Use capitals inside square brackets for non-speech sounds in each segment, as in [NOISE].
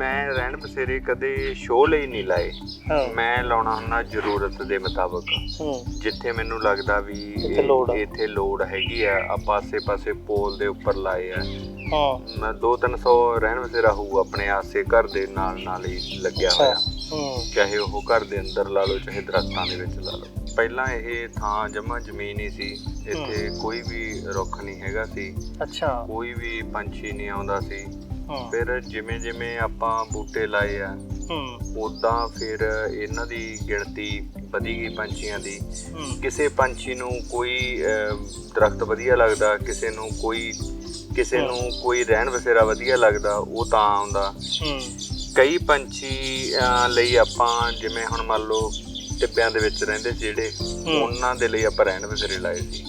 ਮੈਂ ਰਹਿਣ ਬਸੇਰੇ ਕਦੇ ਸ਼ੋਅ ਲਈ ਨਹੀਂ ਲਾਏ। ਹਾਂ। ਮੈਂ ਲਾਉਣਾ ਹੁੰਦਾ ਜ਼ਰੂਰਤ ਦੇ ਮੁਤਾਬਕ। ਜਿੱਥੇ ਮੈਨੂੰ ਲੱਗਦਾ ਵੀ ਇੱਥੇ ਲੋੜ ਹੈਗੀ ਆ ਆ ਪਾਸੇ-ਪਾਸੇ ਪੋਲ ਦੇ ਉੱਪਰ ਲਾਏ ਆ। ਹਾਂ। ਮੈਂ 2-300 ਰਹਿਣ ਬਸੇਰਾ ਹੋਊ ਆਪਣੇ ਆਸੇ ਘਰ ਦੇ ਨਾਲ ਨਾਲ ਹੀ ਲੱਗਿਆ ਹੋਇਆ। ਚਾਹੇ ਉਹ ਘਰ ਦੇ ਅੰਦਰ ਲਾ ਲਓ ਚਾਹੇ ਦਰਖਤਾਂ ਦੇ ਵਿੱਚ ਲਾ ਲਓ। ਪਹਿਲਾਂ ਇਹ ਥਾਂ ਜਮਾ ਜ਼ਮੀਨ ਹੀ ਸੀ। ਇੱਥੇ ਕੋਈ ਵੀ ਰੁੱਖ ਨਹੀਂ ਹੈਗਾ ਸੀ। ਅੱਛਾ। ਕੋਈ ਵੀ ਪੰਛੀ ਨਹੀਂ ਆਉਂਦਾ ਸੀ। ਫਿਰ ਜਿਵੇਂ ਜਿਵੇਂ ਆਪਾਂ ਬੂਟੇ ਲਾਏ ਆ ਹੂੰ। ਉਦਾਂ ਫਿਰ ਇਹਨਾਂ ਦੀ ਗਿਣਤੀ ਵਧੀ ਗਈ ਪੰਛੀਆਂ ਦੀ। ਕਿਸੇ ਪੰਛੀ ਨੂੰ ਕੋਈ ਦਰਖਤ ਵਧੀਆ ਲੱਗਦਾ ਕਿਸੇ ਨੂੰ ਕੋਈ ਕਿਸੇ। ਨੂੰ ਕੋਈ ਰਹਿਣ ਬਸੇਰਾ ਵਧੀਆ ਲੱਗਦਾ ਉਹ ਤਾਂ ਆਉਂਦਾ। ਹੂੰ। ਕਈ ਪੰਛੀ ਲਈ ਆਪਾਂ ਜਿਵੇਂ ਹੁਣ ਮੰਨ ਲਓ ਟਿੱਬਿਆਂ ਦੇ ਵਿੱਚ ਰਹਿੰਦੇ ਜਿਹੜੇ। ਉਹਨਾਂ ਦੇ ਲਈ ਆਪਾਂ ਰਹਿਣ ਬਸੇਰੇ ਲਾਏ ਸੀ।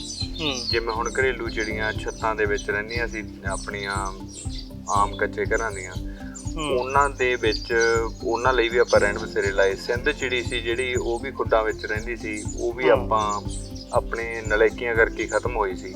ਜਿਵੇਂ ਹੁਣ ਘਰੇਲੂ ਚਿੜੀਆਂ ਛੱਤਾਂ ਦੇ ਵਿੱਚ ਰਹਿੰਦੀਆਂ ਸੀ ਆਪਣੀਆਂ ਆਮ ਕੱਚੇ ਘਰਾਂ ਦੀਆਂ। ਉਹਨਾਂ ਦੇ ਵਿੱਚ ਉਹਨਾਂ ਲਈ ਵੀ ਆਪਾਂ ਰਹਿਣ ਬਸੇਰੇ ਲਾਏ। ਸਿੰਧ ਚਿੜੀ ਸੀ ਜਿਹੜੀ ਉਹ ਵੀ ਖੁੱਡਾਂ ਵਿੱਚ ਰਹਿੰਦੀ ਸੀ। ਉਹ ਵੀ। ਆਪਾਂ ਆਪਣੇ ਨਲਾਇਕੀਆਂ ਕਰਕੇ ਖਤਮ ਹੋਈ ਸੀ।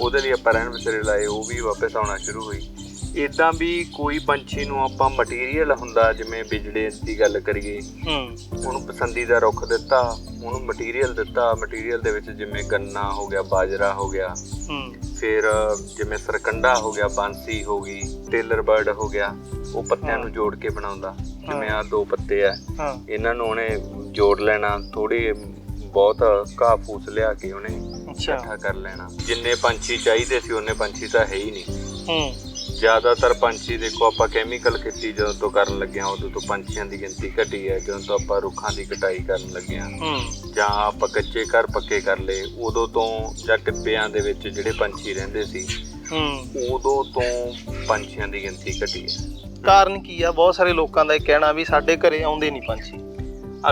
ਉਹਦੇ ਲਈ ਆਪਾਂ ਰਹਿਣ ਬਸੇਰੇ ਲਾਏ। ਉਹ ਵੀ ਵਾਪਸ ਆਉਣਾ ਸ਼ੁਰੂ ਹੋਈ। ਇਦਾਂ ਵੀ ਕੋਈ ਪੰਛੀ ਨੂੰ ਆਪਾਂ ਮਟੀਰੀਅਲ ਹੁੰਦਾ ਜਿਵੇਂ ਬਿਜੜੇ ਦੀ ਗੱਲ ਕਰੀਏ। ਹੂੰ। ਉਹਨੂੰ ਪਸੰਦੀਦਾ ਰੁੱਖ ਦਿੱਤਾ ਉਹਨੂੰ ਮਟੀਰੀਅਲ ਦਿੱਤਾ। ਮਟੀਰੀਅਲ ਦੇ ਵਿੱਚ ਜਿਵੇਂ ਗੰਨਾ ਹੋ ਗਿਆ ਬਾਜਰਾ ਹੋ ਗਿਆ। ਹੂੰ। ਫਿਰ ਜਿਵੇਂ ਸਰਕੰਡਾ ਹੋ ਗਿਆ ਬਾਂਸੀ ਹੋ ਗਈ ਟੇਲਰ ਬਰਡ ਹੋ ਗਿਆ ਉਹ ਪੱਤਿਆਂ। ਨੂੰ ਜੋੜ ਕੇ ਬਣਾਉਂਦਾ। ਜਿਵੇਂ ਆ ਦੋ ਪੱਤੇ ਆ। ਇਹਨਾਂ ਨੂੰ ਉਹਨੇ ਜੋੜ ਲੈਣਾ ਥੋੜੀ ਬਹੁਤ ਘਾਹ ਫੂਸ ਲਿਆ ਕੇ ਉਹਨੇ ਇਕੱਠਾ ਕਰ ਲੈਣਾ। ਜਿੰਨੇ ਪੰਛੀ ਚਾਹੀਦੇ ਸੀ ਉਹਨੇ ਪੰਛੀ ਤਾਂ ਹੈ ਹੀ ਨਹੀਂ। ਹੂੰ। ਜ਼ਿਆਦਾਤਰ ਪੰਛੀ ਦੇਖੋ ਆਪਾਂ ਕੈਮੀਕਲ ਖੇਤੀ ਜਦੋਂ ਤੋਂ ਕਰਨ ਲੱਗੇ ਹਾਂ ਉਦੋਂ ਤੋਂ ਪੰਛੀਆਂ ਦੀ ਗਿਣਤੀ ਘਟੀ ਹੈ ਜਦੋਂ ਤੋਂ ਆਪਾਂ ਰੁੱਖਾਂ ਦੀ ਕਟਾਈ ਕਰਨ ਲੱਗੇ ਹਾਂ। ਜਾਂ ਆਪਾਂ ਕੱਚੇ ਘਰ ਪੱਕੇ ਕਰ ਲਏ ਉਦੋਂ ਤੋਂ ਜਾਂ ਟਿੱਬਿਆਂ ਦੇ ਵਿੱਚ ਜਿਹੜੇ ਪੰਛੀ ਰਹਿੰਦੇ ਸੀ ਉਦੋਂ ਤੋਂ ਪੰਛੀਆਂ ਦੀ ਗਿਣਤੀ ਘਟੀ ਹੈ। ਕਾਰਨ ਕੀ ਆ? ਬਹੁਤ ਸਾਰੇ ਲੋਕਾਂ ਦਾ ਇਹ ਕਹਿਣਾ ਵੀ ਸਾਡੇ ਘਰੇ ਆਉਂਦੇ ਨਹੀਂ ਪੰਛੀ।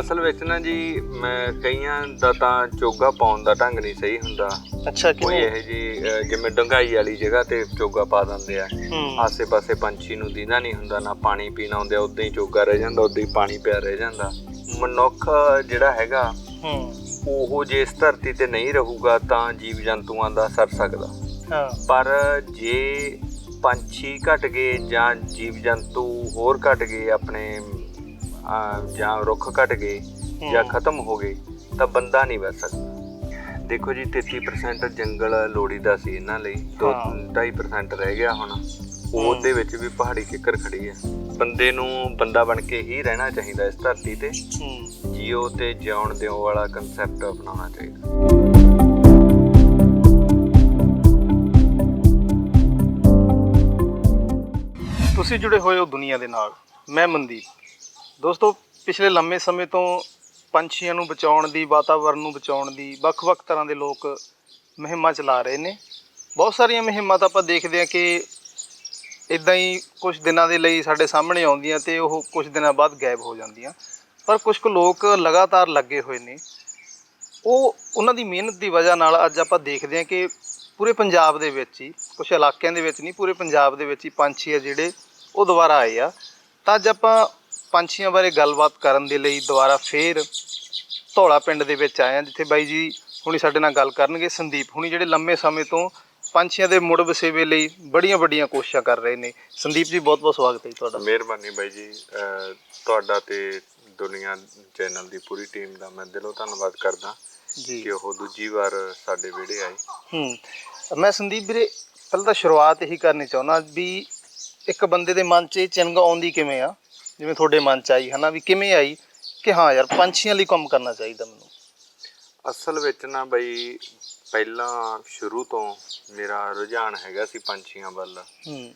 ਅਸਲ ਵਿੱਚ ਨਾ ਜੀ ਮੈਂ ਕਈਆਂ ਦਾ ਤਾਂ ਚੋਗਾ ਪਾਉਣ ਦਾ ਢੰਗ ਨਹੀਂ ਸਹੀ ਹੁੰਦਾ। ਅੱਛਾ ਕੋਈ ਕਿਵੇਂ ਇਹ ਜੀ ਅਹ, ਜਿਵੇਂ ਡੰਗਾਈ ਵਾਲੀ ਜਗ੍ਹਾ ਤੇ ਚੋਗਾ ਪਾ ਦਿੰਦੇ ਆ। ਹੂੰ। ਆਸੇ-ਪਾਸੇ ਪੰਛੀ ਨੂੰ ਦੀਦਾ ਨਹੀਂ ਹੁੰਦਾ ਨਾ ਪਾਣੀ ਪੀਣਾ ਹੁੰਦਾ ਉਦਾਂ ਹੀ ਚੋਗਾ ਰਹਿ ਜਾਂਦਾ ਉਦਾਂ ਹੀ ਪਾਣੀ ਪਿਆ ਰਹਿ ਜਾਂਦਾ। ਮਨੁੱਖ ਜਿਹੜਾ ਹੈਗਾ ਹੂੰ। ਉਹ ਜੇ ਇਸ ਧਰਤੀ ਤੇ ਨਹੀਂ ਰਹੂਗਾ ਤਾਂ ਜੀਵ ਜੰਤੂਆਂ ਦਾ ਸਰ ਸਕਦਾ। ਹਾਂ। ਪਰ ਜੇ ਪੰਛੀ ਘਟ ਗਏ ਜਾਂ ਜੀਵ ਜੰਤੂ ਹੋਰ ਘਟ ਗਏ ਆਪਣੇ ਅਹ, ਜਾਂ ਰੁੱਖ ਘਟ ਗਏ ਜਾਂ ਹੂੰ। ਖਤਮ ਹੋ ਗਏ ਤਾਂ ਬੰਦਾ ਨਹੀਂ ਬਚ ਸਕਦਾ। ਦੇਖੋ ਜੀ 33% ਜੰਗਲ ਲੋੜੀਦਾ ਸੀ ਇਹਨਾਂ ਲਈ। ਦੋ ਹਾਂ। 2.5% ਰਹਿ ਗਿਆ ਹੁਣ। ਉਹਦੇ ਵਿੱਚ ਵੀ ਪਹਾੜੀ ਕਿੱਕਰ ਖੜੀ ਹੈ। ਬੰਦੇ ਨੂੰ ਬੰਦਾ ਬਣ ਕੇ ਹੀ ਰਹਿਣਾ ਚਾਹੀਦਾ ਇਸ ਧਰਤੀ ਤੇ। ਹੂੰ। ਜੀਓ ਤੇ ਜਿਉਣ ਦਿਓ ਵਾਲਾ ਕਨਸੈਪਟ ਅਪਣਾਉਣਾ ਚਾਹੀਦਾ। ਤੁਸੀਂ ਜੁੜੇ ਹੋਏ ਹੋ ਦੁਨੀਆ ਦੇ ਨਾਲ। ਮੈਂ ਮਨਦੀਪ। ਦੋਸਤੋ, ਪਿਛਲੇ ਲੰਮੇ ਸਮੇਂ ਤੋਂ ਪੰਛੀਆਂ ਨੂੰ ਬਚਾਉਣ ਦੀ ਵਾਤਾਵਰਣ ਨੂੰ ਬਚਾਉਣ ਦੀ, ਵੱਖ-ਵੱਖ ਤਰ੍ਹਾਂ ਦੇ ਲੋਕ ਮੁਹਿੰਮਾਂ ਚਲਾ ਰਹੇ ਨੇ। ਬਹੁਤ ਸਾਰੀਆਂ ਮੁਹਿੰਮਾਂ ਤਾਂ ਆਪਾਂ ਦੇਖਦੇ ਹਾਂ ਕਿ ਇਦਾਂ ਹੀ ਕੁਝ ਦਿਨਾਂ ਦੇ ਲਈ ਸਾਡੇ ਸਾਹਮਣੇ ਆਉਂਦੀਆਂ ਤੇ ਉਹ ਕੁਝ ਦਿਨਾਂ ਬਾਅਦ ਗਾਇਬ ਹੋ ਜਾਂਦੀਆਂ। ਪਰ ਕੁਝ ਕੁ ਲੋਕ ਲਗਾਤਾਰ ਲੱਗੇ ਹੋਏ ਨੇ। ਉਹ, ਉਹਨਾਂ ਦੀ ਮਿਹਨਤ ਦੀ ਵਜ੍ਹਾ ਨਾਲ ਅੱਜ ਆਪਾਂ ਦੇਖਦੇ ਹਾਂ ਕਿ ਪੂਰੇ ਪੰਜਾਬ ਦੇ ਵਿੱਚ ਹੀ ਕੁਝ ਇਲਾਕਿਆਂ ਦੇ ਵਿੱਚ ਨਹੀਂ, ਪੂਰੇ ਪੰਜਾਬ ਦੇ ਵਿੱਚ ਹੀ ਪੰਛੀ ਆ ਜਿਹੜੇ, ਉਹ ਦੁਬਾਰਾ ਆਏ ਆ। ਤਾਂ ਅੱਜ ਆਪਾਂ ਪੰਛੀਆਂ ਬਾਰੇ ਗੱਲਬਾਤ ਕਰਨ ਦੇ ਲਈ ਦੁਬਾਰਾ ਫੇਰ ਧੌਲਾ ਪਿੰਡ ਦੇ ਵਿੱਚ ਆਏ ਆ ਜਿੱਥੇ ਬਾਈ ਜੀ ਹੁਣੀ ਸਾਡੇ ਨਾਲ ਗੱਲ ਕਰਨਗੇ। ਸੰਦੀਪ ਹੁਣੀ ਜਿਹੜੇ ਲੰਮੇ ਸਮੇਂ ਤੋਂ ਪੰਛੀਆਂ ਦੇ ਮੁੜ ਵਸੇਵੇ ਲਈ ਬੜੀਆਂ ਵੱਡੀਆਂ ਕੋਸ਼ਿਸ਼ਾਂ ਕਰ ਰਹੇ ਨੇ। ਸੰਦੀਪ ਜੀ ਬਹੁਤ ਬਹੁਤ ਸਵਾਗਤ ਹੈ ਜੀ ਤੁਹਾਡਾ। ਮਿਹਰਬਾਨੀ ਬਾਈ ਜੀ। ਤੁਹਾਡਾ ਤੇ ਦੁਨੀਆ ਚੈਨਲ ਦੀ ਪੂਰੀ ਟੀਮ ਦਾ ਮੈਂ ਦਿਲੋਂ ਧੰਨਵਾਦ ਕਰਦਾ ਜੀ। ਕਿ ਉਹ ਦੂਜੀ ਵਾਰ ਸਾਡੇ ਵਿਹੜੇ ਆਏ। ਹੂੰ। ਮੈਂ ਸੰਦੀਪ ਵੀਰੇ ਪਹਿਲਾਂ ਤਾਂ ਸ਼ੁਰੂਆਤ ਇਹੀ ਕਰਨੀ ਚਾਹੁੰਦਾ ਵੀ ਇੱਕ ਬੰਦੇ ਦੇ ਮਨ 'ਚ ਇਹ ਚਿੰਗ ਆਉਂਦੀ ਕਿਵੇਂ ਆ? ਜਿਵੇਂ ਤੁਹਾਡੇ ਮਨ 'ਚ ਆਈ ਹਨਾ ਵੀ ਕਿਵੇਂ ਆਈ ਕਿ ਹਾਂ ਯਾਰ ਪੰਛੀਆਂ ਲਈ ਕੰਮ ਕਰਨਾ ਚਾਹੀਦਾ ਮੈਨੂੰ? ਅਸਲ ਵਿੱਚ ਨਾ ਬਈ ਪਹਿਲਾਂ ਸ਼ੁਰੂ ਤੋਂ ਮੇਰਾ ਰੁਝਾਨ ਹੈਗਾ ਸੀ ਪੰਛੀਆਂ ਵੱਲ। ਹੂੰ।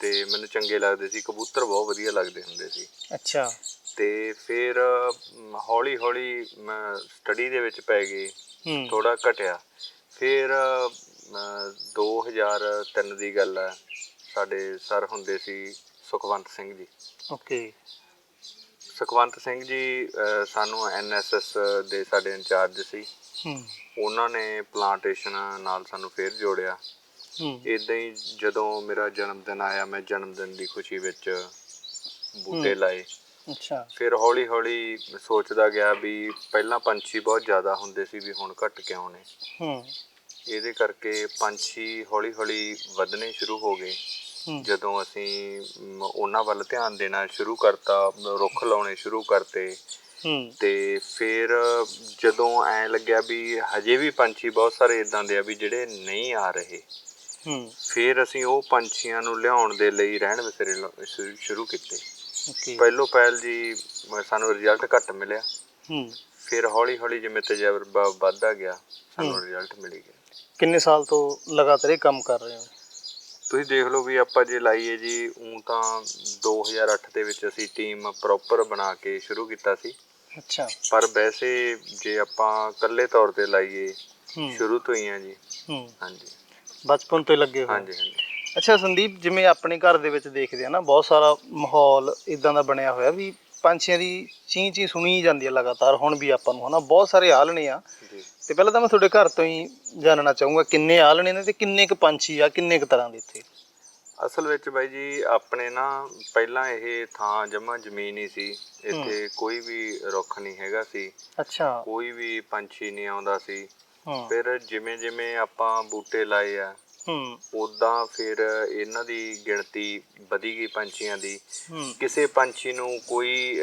ਤੇ ਮੈਨੂੰ ਚੰਗੇ ਲੱਗਦੇ ਸੀ ਕਬੂਤਰ ਬਹੁਤ ਵਧੀਆ ਲੱਗਦੇ ਹੁੰਦੇ ਸੀ। ਅੱਛਾ। ਤੇ ਫਿਰ ਹੌਲੀ ਹੌਲੀ ਮੈਂ ਸਟੱਡੀ ਦੇ ਵਿੱਚ ਪੈ ਗਏ ਹੂੰ। ਥੋੜਾ ਘਟਿਆ। ਫਿਰ ਅਹ, 2003 ਦੀ ਗੱਲ ਹੈ ਸਾਡੇ ਸਰ ਹੁੰਦੇ ਸੀ ਸੁਖਵੰਤ ਸਿੰਘ ਜੀ। ਓਕੇ। ਸੁਖਵੰਤ ਸਿੰਘ ਜੀ ਅਹ, ਸਾਨੂੰ ਐਨਐਸਐਸ ਦੇ ਸਾਡੇ ਇੰਚਾਰਜ ਸੀ। ਹੂੰ। ਉਹਨਾਂ ਨੇ ਪਲਾਂਟੇਸ਼ਨ ਨਾਲ ਸਾਨੂੰ ਫੇਰ ਜੋੜਿਆ। ਹੂੰ। ਇਦਾਂ ਹੀ ਜਦੋਂ ਮੇਰਾ ਜਨਮ ਦਿਨ ਆਇਆ ਮੈਂ ਜਨਮ ਦਿਨ ਦੀ ਖੁਸ਼ੀ ਵਿੱਚ ਬੂਟੇ। ਲਾਏ। ਅੱਛਾ। ਫਿਰ ਹੌਲੀ ਹੌਲੀ ਸੋਚਦਾ ਗਿਆ ਵੀ ਪਹਿਲਾਂ ਪੰਛੀ ਬਹੁਤ ਜ਼ਿਆਦਾ ਹੁੰਦੇ ਸੀ ਵੀ ਹੁਣ ਘਟ ਕਿਉਂ ਨੇ। ਹੂੰ। ਇਹਦੇ ਕਰਕੇ ਪੰਛੀ ਹੌਲੀ ਹੌਲੀ ਵਧਣੇ ਸ਼ੁਰੂ ਹੋ ਗਏ। ਜਦੋਂ ਅਸੀਂ ਉਹਨਾਂ ਵੱਲ ਧਿਆਨ ਦੇਣਾ ਸ਼ੁਰੂ ਕਰਤਾ ਰੁੱਖ ਲਾਉਣੇ ਸ਼ੁਰੂ ਕਰਤੇ ਤੇ ਫਿਰ ਜਦੋਂ ਐ ਲੱਗਿਆ ਵੀ ਹਜੇ ਵੀ ਪੰਛੀ ਬਹੁਤ ਸਾਰੇ ਇਦਾਂ ਦੇ ਆ ਵੀ ਜਿਹੜੇ ਨਹੀਂ ਆ ਰਹੇ ਹੂੰ। ਫਿਰ ਅਸੀਂ ਉਹ ਪੰਛੀਆਂ ਨੂੰ ਲਿਆਉਣ ਦੇ ਲਈ ਰਹਿਣ ਬਸੇਰੇ ਲਾ- ਸ਼ੁਰੂ- ਕੀਤੇ। ਪਹਿਲੋਂ ਪਹਿਲ ਜੀ ਸਾਨੂੰ ਰਿਜ਼ਲਟ ਘੱਟ ਮਿਲਿਆ। ਫਿਰ ਹੌਲੀ ਹੌਲੀ ਜਿਵੇਂ ਤਜਰਬਾ ਵੱਧਦਾ ਗਿਆ ਸਾਨੂੰ। ਰਿਜ਼ਲਟ ਮਿਲੀ ਗਿਆ। ਕਿੰਨੇ ਸਾਲ ਤੋਂ ਲਗਾਤਾਰ ਇਹ ਕੰਮ ਕਰ ਰਹੇ ਹੋ? ਤੁਸੀਂ ਦੇਖ ਲਓ ਵੀ ਆਪਾਂ ਜੇ ਲਾਈਏ ਜੀ ਉਂ ਤਾਂ 2008 ਦੇ ਵਿੱਚ ਅਸੀਂ ਟੀਮ ਪ੍ਰੋਪਰ ਬਣਾ ਕੇ ਸ਼ੁਰੂ ਕੀਤਾ ਸੀ। ਅੱਛਾ। ਪਰ ਵੈਸੇ ਜੇ ਆਪਾਂ ਇਕੱਲੇ ਤੌਰ ਤੇ ਲਾਈਏ ਸ਼ੁਰੂ ਤੋਂ ਹੀ ਆ ਜੀ। ਹਾਂਜੀ। ਬਚਪਨ ਤੋਂ ਹੀ ਲੱਗੇ ਹੋਏ। ਹਾਂਜੀ ਹਾਂਜੀ। ਅੱਛਾ ਸੰਦੀਪ ਜਿਵੇਂ ਆਪਣੇ ਘਰ ਦੇ ਵਿੱਚ ਦੇਖਦੇ ਆ ਨਾ ਬਹੁਤ ਸਾਰਾ ਮਾਹੌਲ ਇਦਾਂ ਦਾ ਬਣਿਆ ਹੋਇਆ ਵੀ ਪੰਛੀਆਂ ਦੀ ਚੀਂ ਚੀਂ ਸੁਣੀ ਜਾਂਦੀ ਹੈ ਲਗਾਤਾਰ ਹੁਣ ਵੀ ਆਪਾਂ ਨੂੰ ਹਨਾ ਬਹੁਤ ਸਾਰੇ ਆਲਣੇ ਆ। ਜੀ। ਤੇ ਪਹਿਲਾਂ ਤਾਂ ਮੈਂ ਤੁਹਾਡੇ ਘਰ ਤੋਂ ਹੀ ਜਾਣਨਾ ਚਾਹੂੰਗਾ ਕਿੰਨੇ ਆਲਣੇ ਨੇ ਤੇ ਕਿੰਨੇ ਕੁ ਪੰਛੀ ਆ ਕਿੰਨੇ ਕੁ ਤਰ੍ਹਾਂ ਦੇ ਇੱਥੇ? ਅਸਲ ਵਿੱਚ ਬਾਈ ਜੀ ਆਪਣੇ ਨਾ ਪਹਿਲਾਂ ਇਹ ਥਾਂ ਜਮਾ ਜ਼ਮੀਨ ਹੀ ਸੀ। ਇੱਥੇ ਕੋਈ ਵੀ ਰੁੱਖ ਨਹੀਂ ਹੈਗਾ ਸੀ। ਅੱਛਾ। ਕੋਈ ਵੀ ਪੰਛੀ ਨਹੀਂ ਆਉਂਦਾ ਸੀ। ਫਿਰ ਜਿਵੇਂ ਜਿਵੇਂ ਆਪਾਂ ਬੂਟੇ ਲਾਏ ਆ ਉਦਾਂ ਫਿਰ ਇਹਨਾਂ ਦੀ ਗਿਣਤੀ ਵਧੀ ਗਈ ਪੰਛੀਆਂ ਦੀ। ਕਿਸੇ ਪੰਛੀ ਨੂੰ ਕੋਈ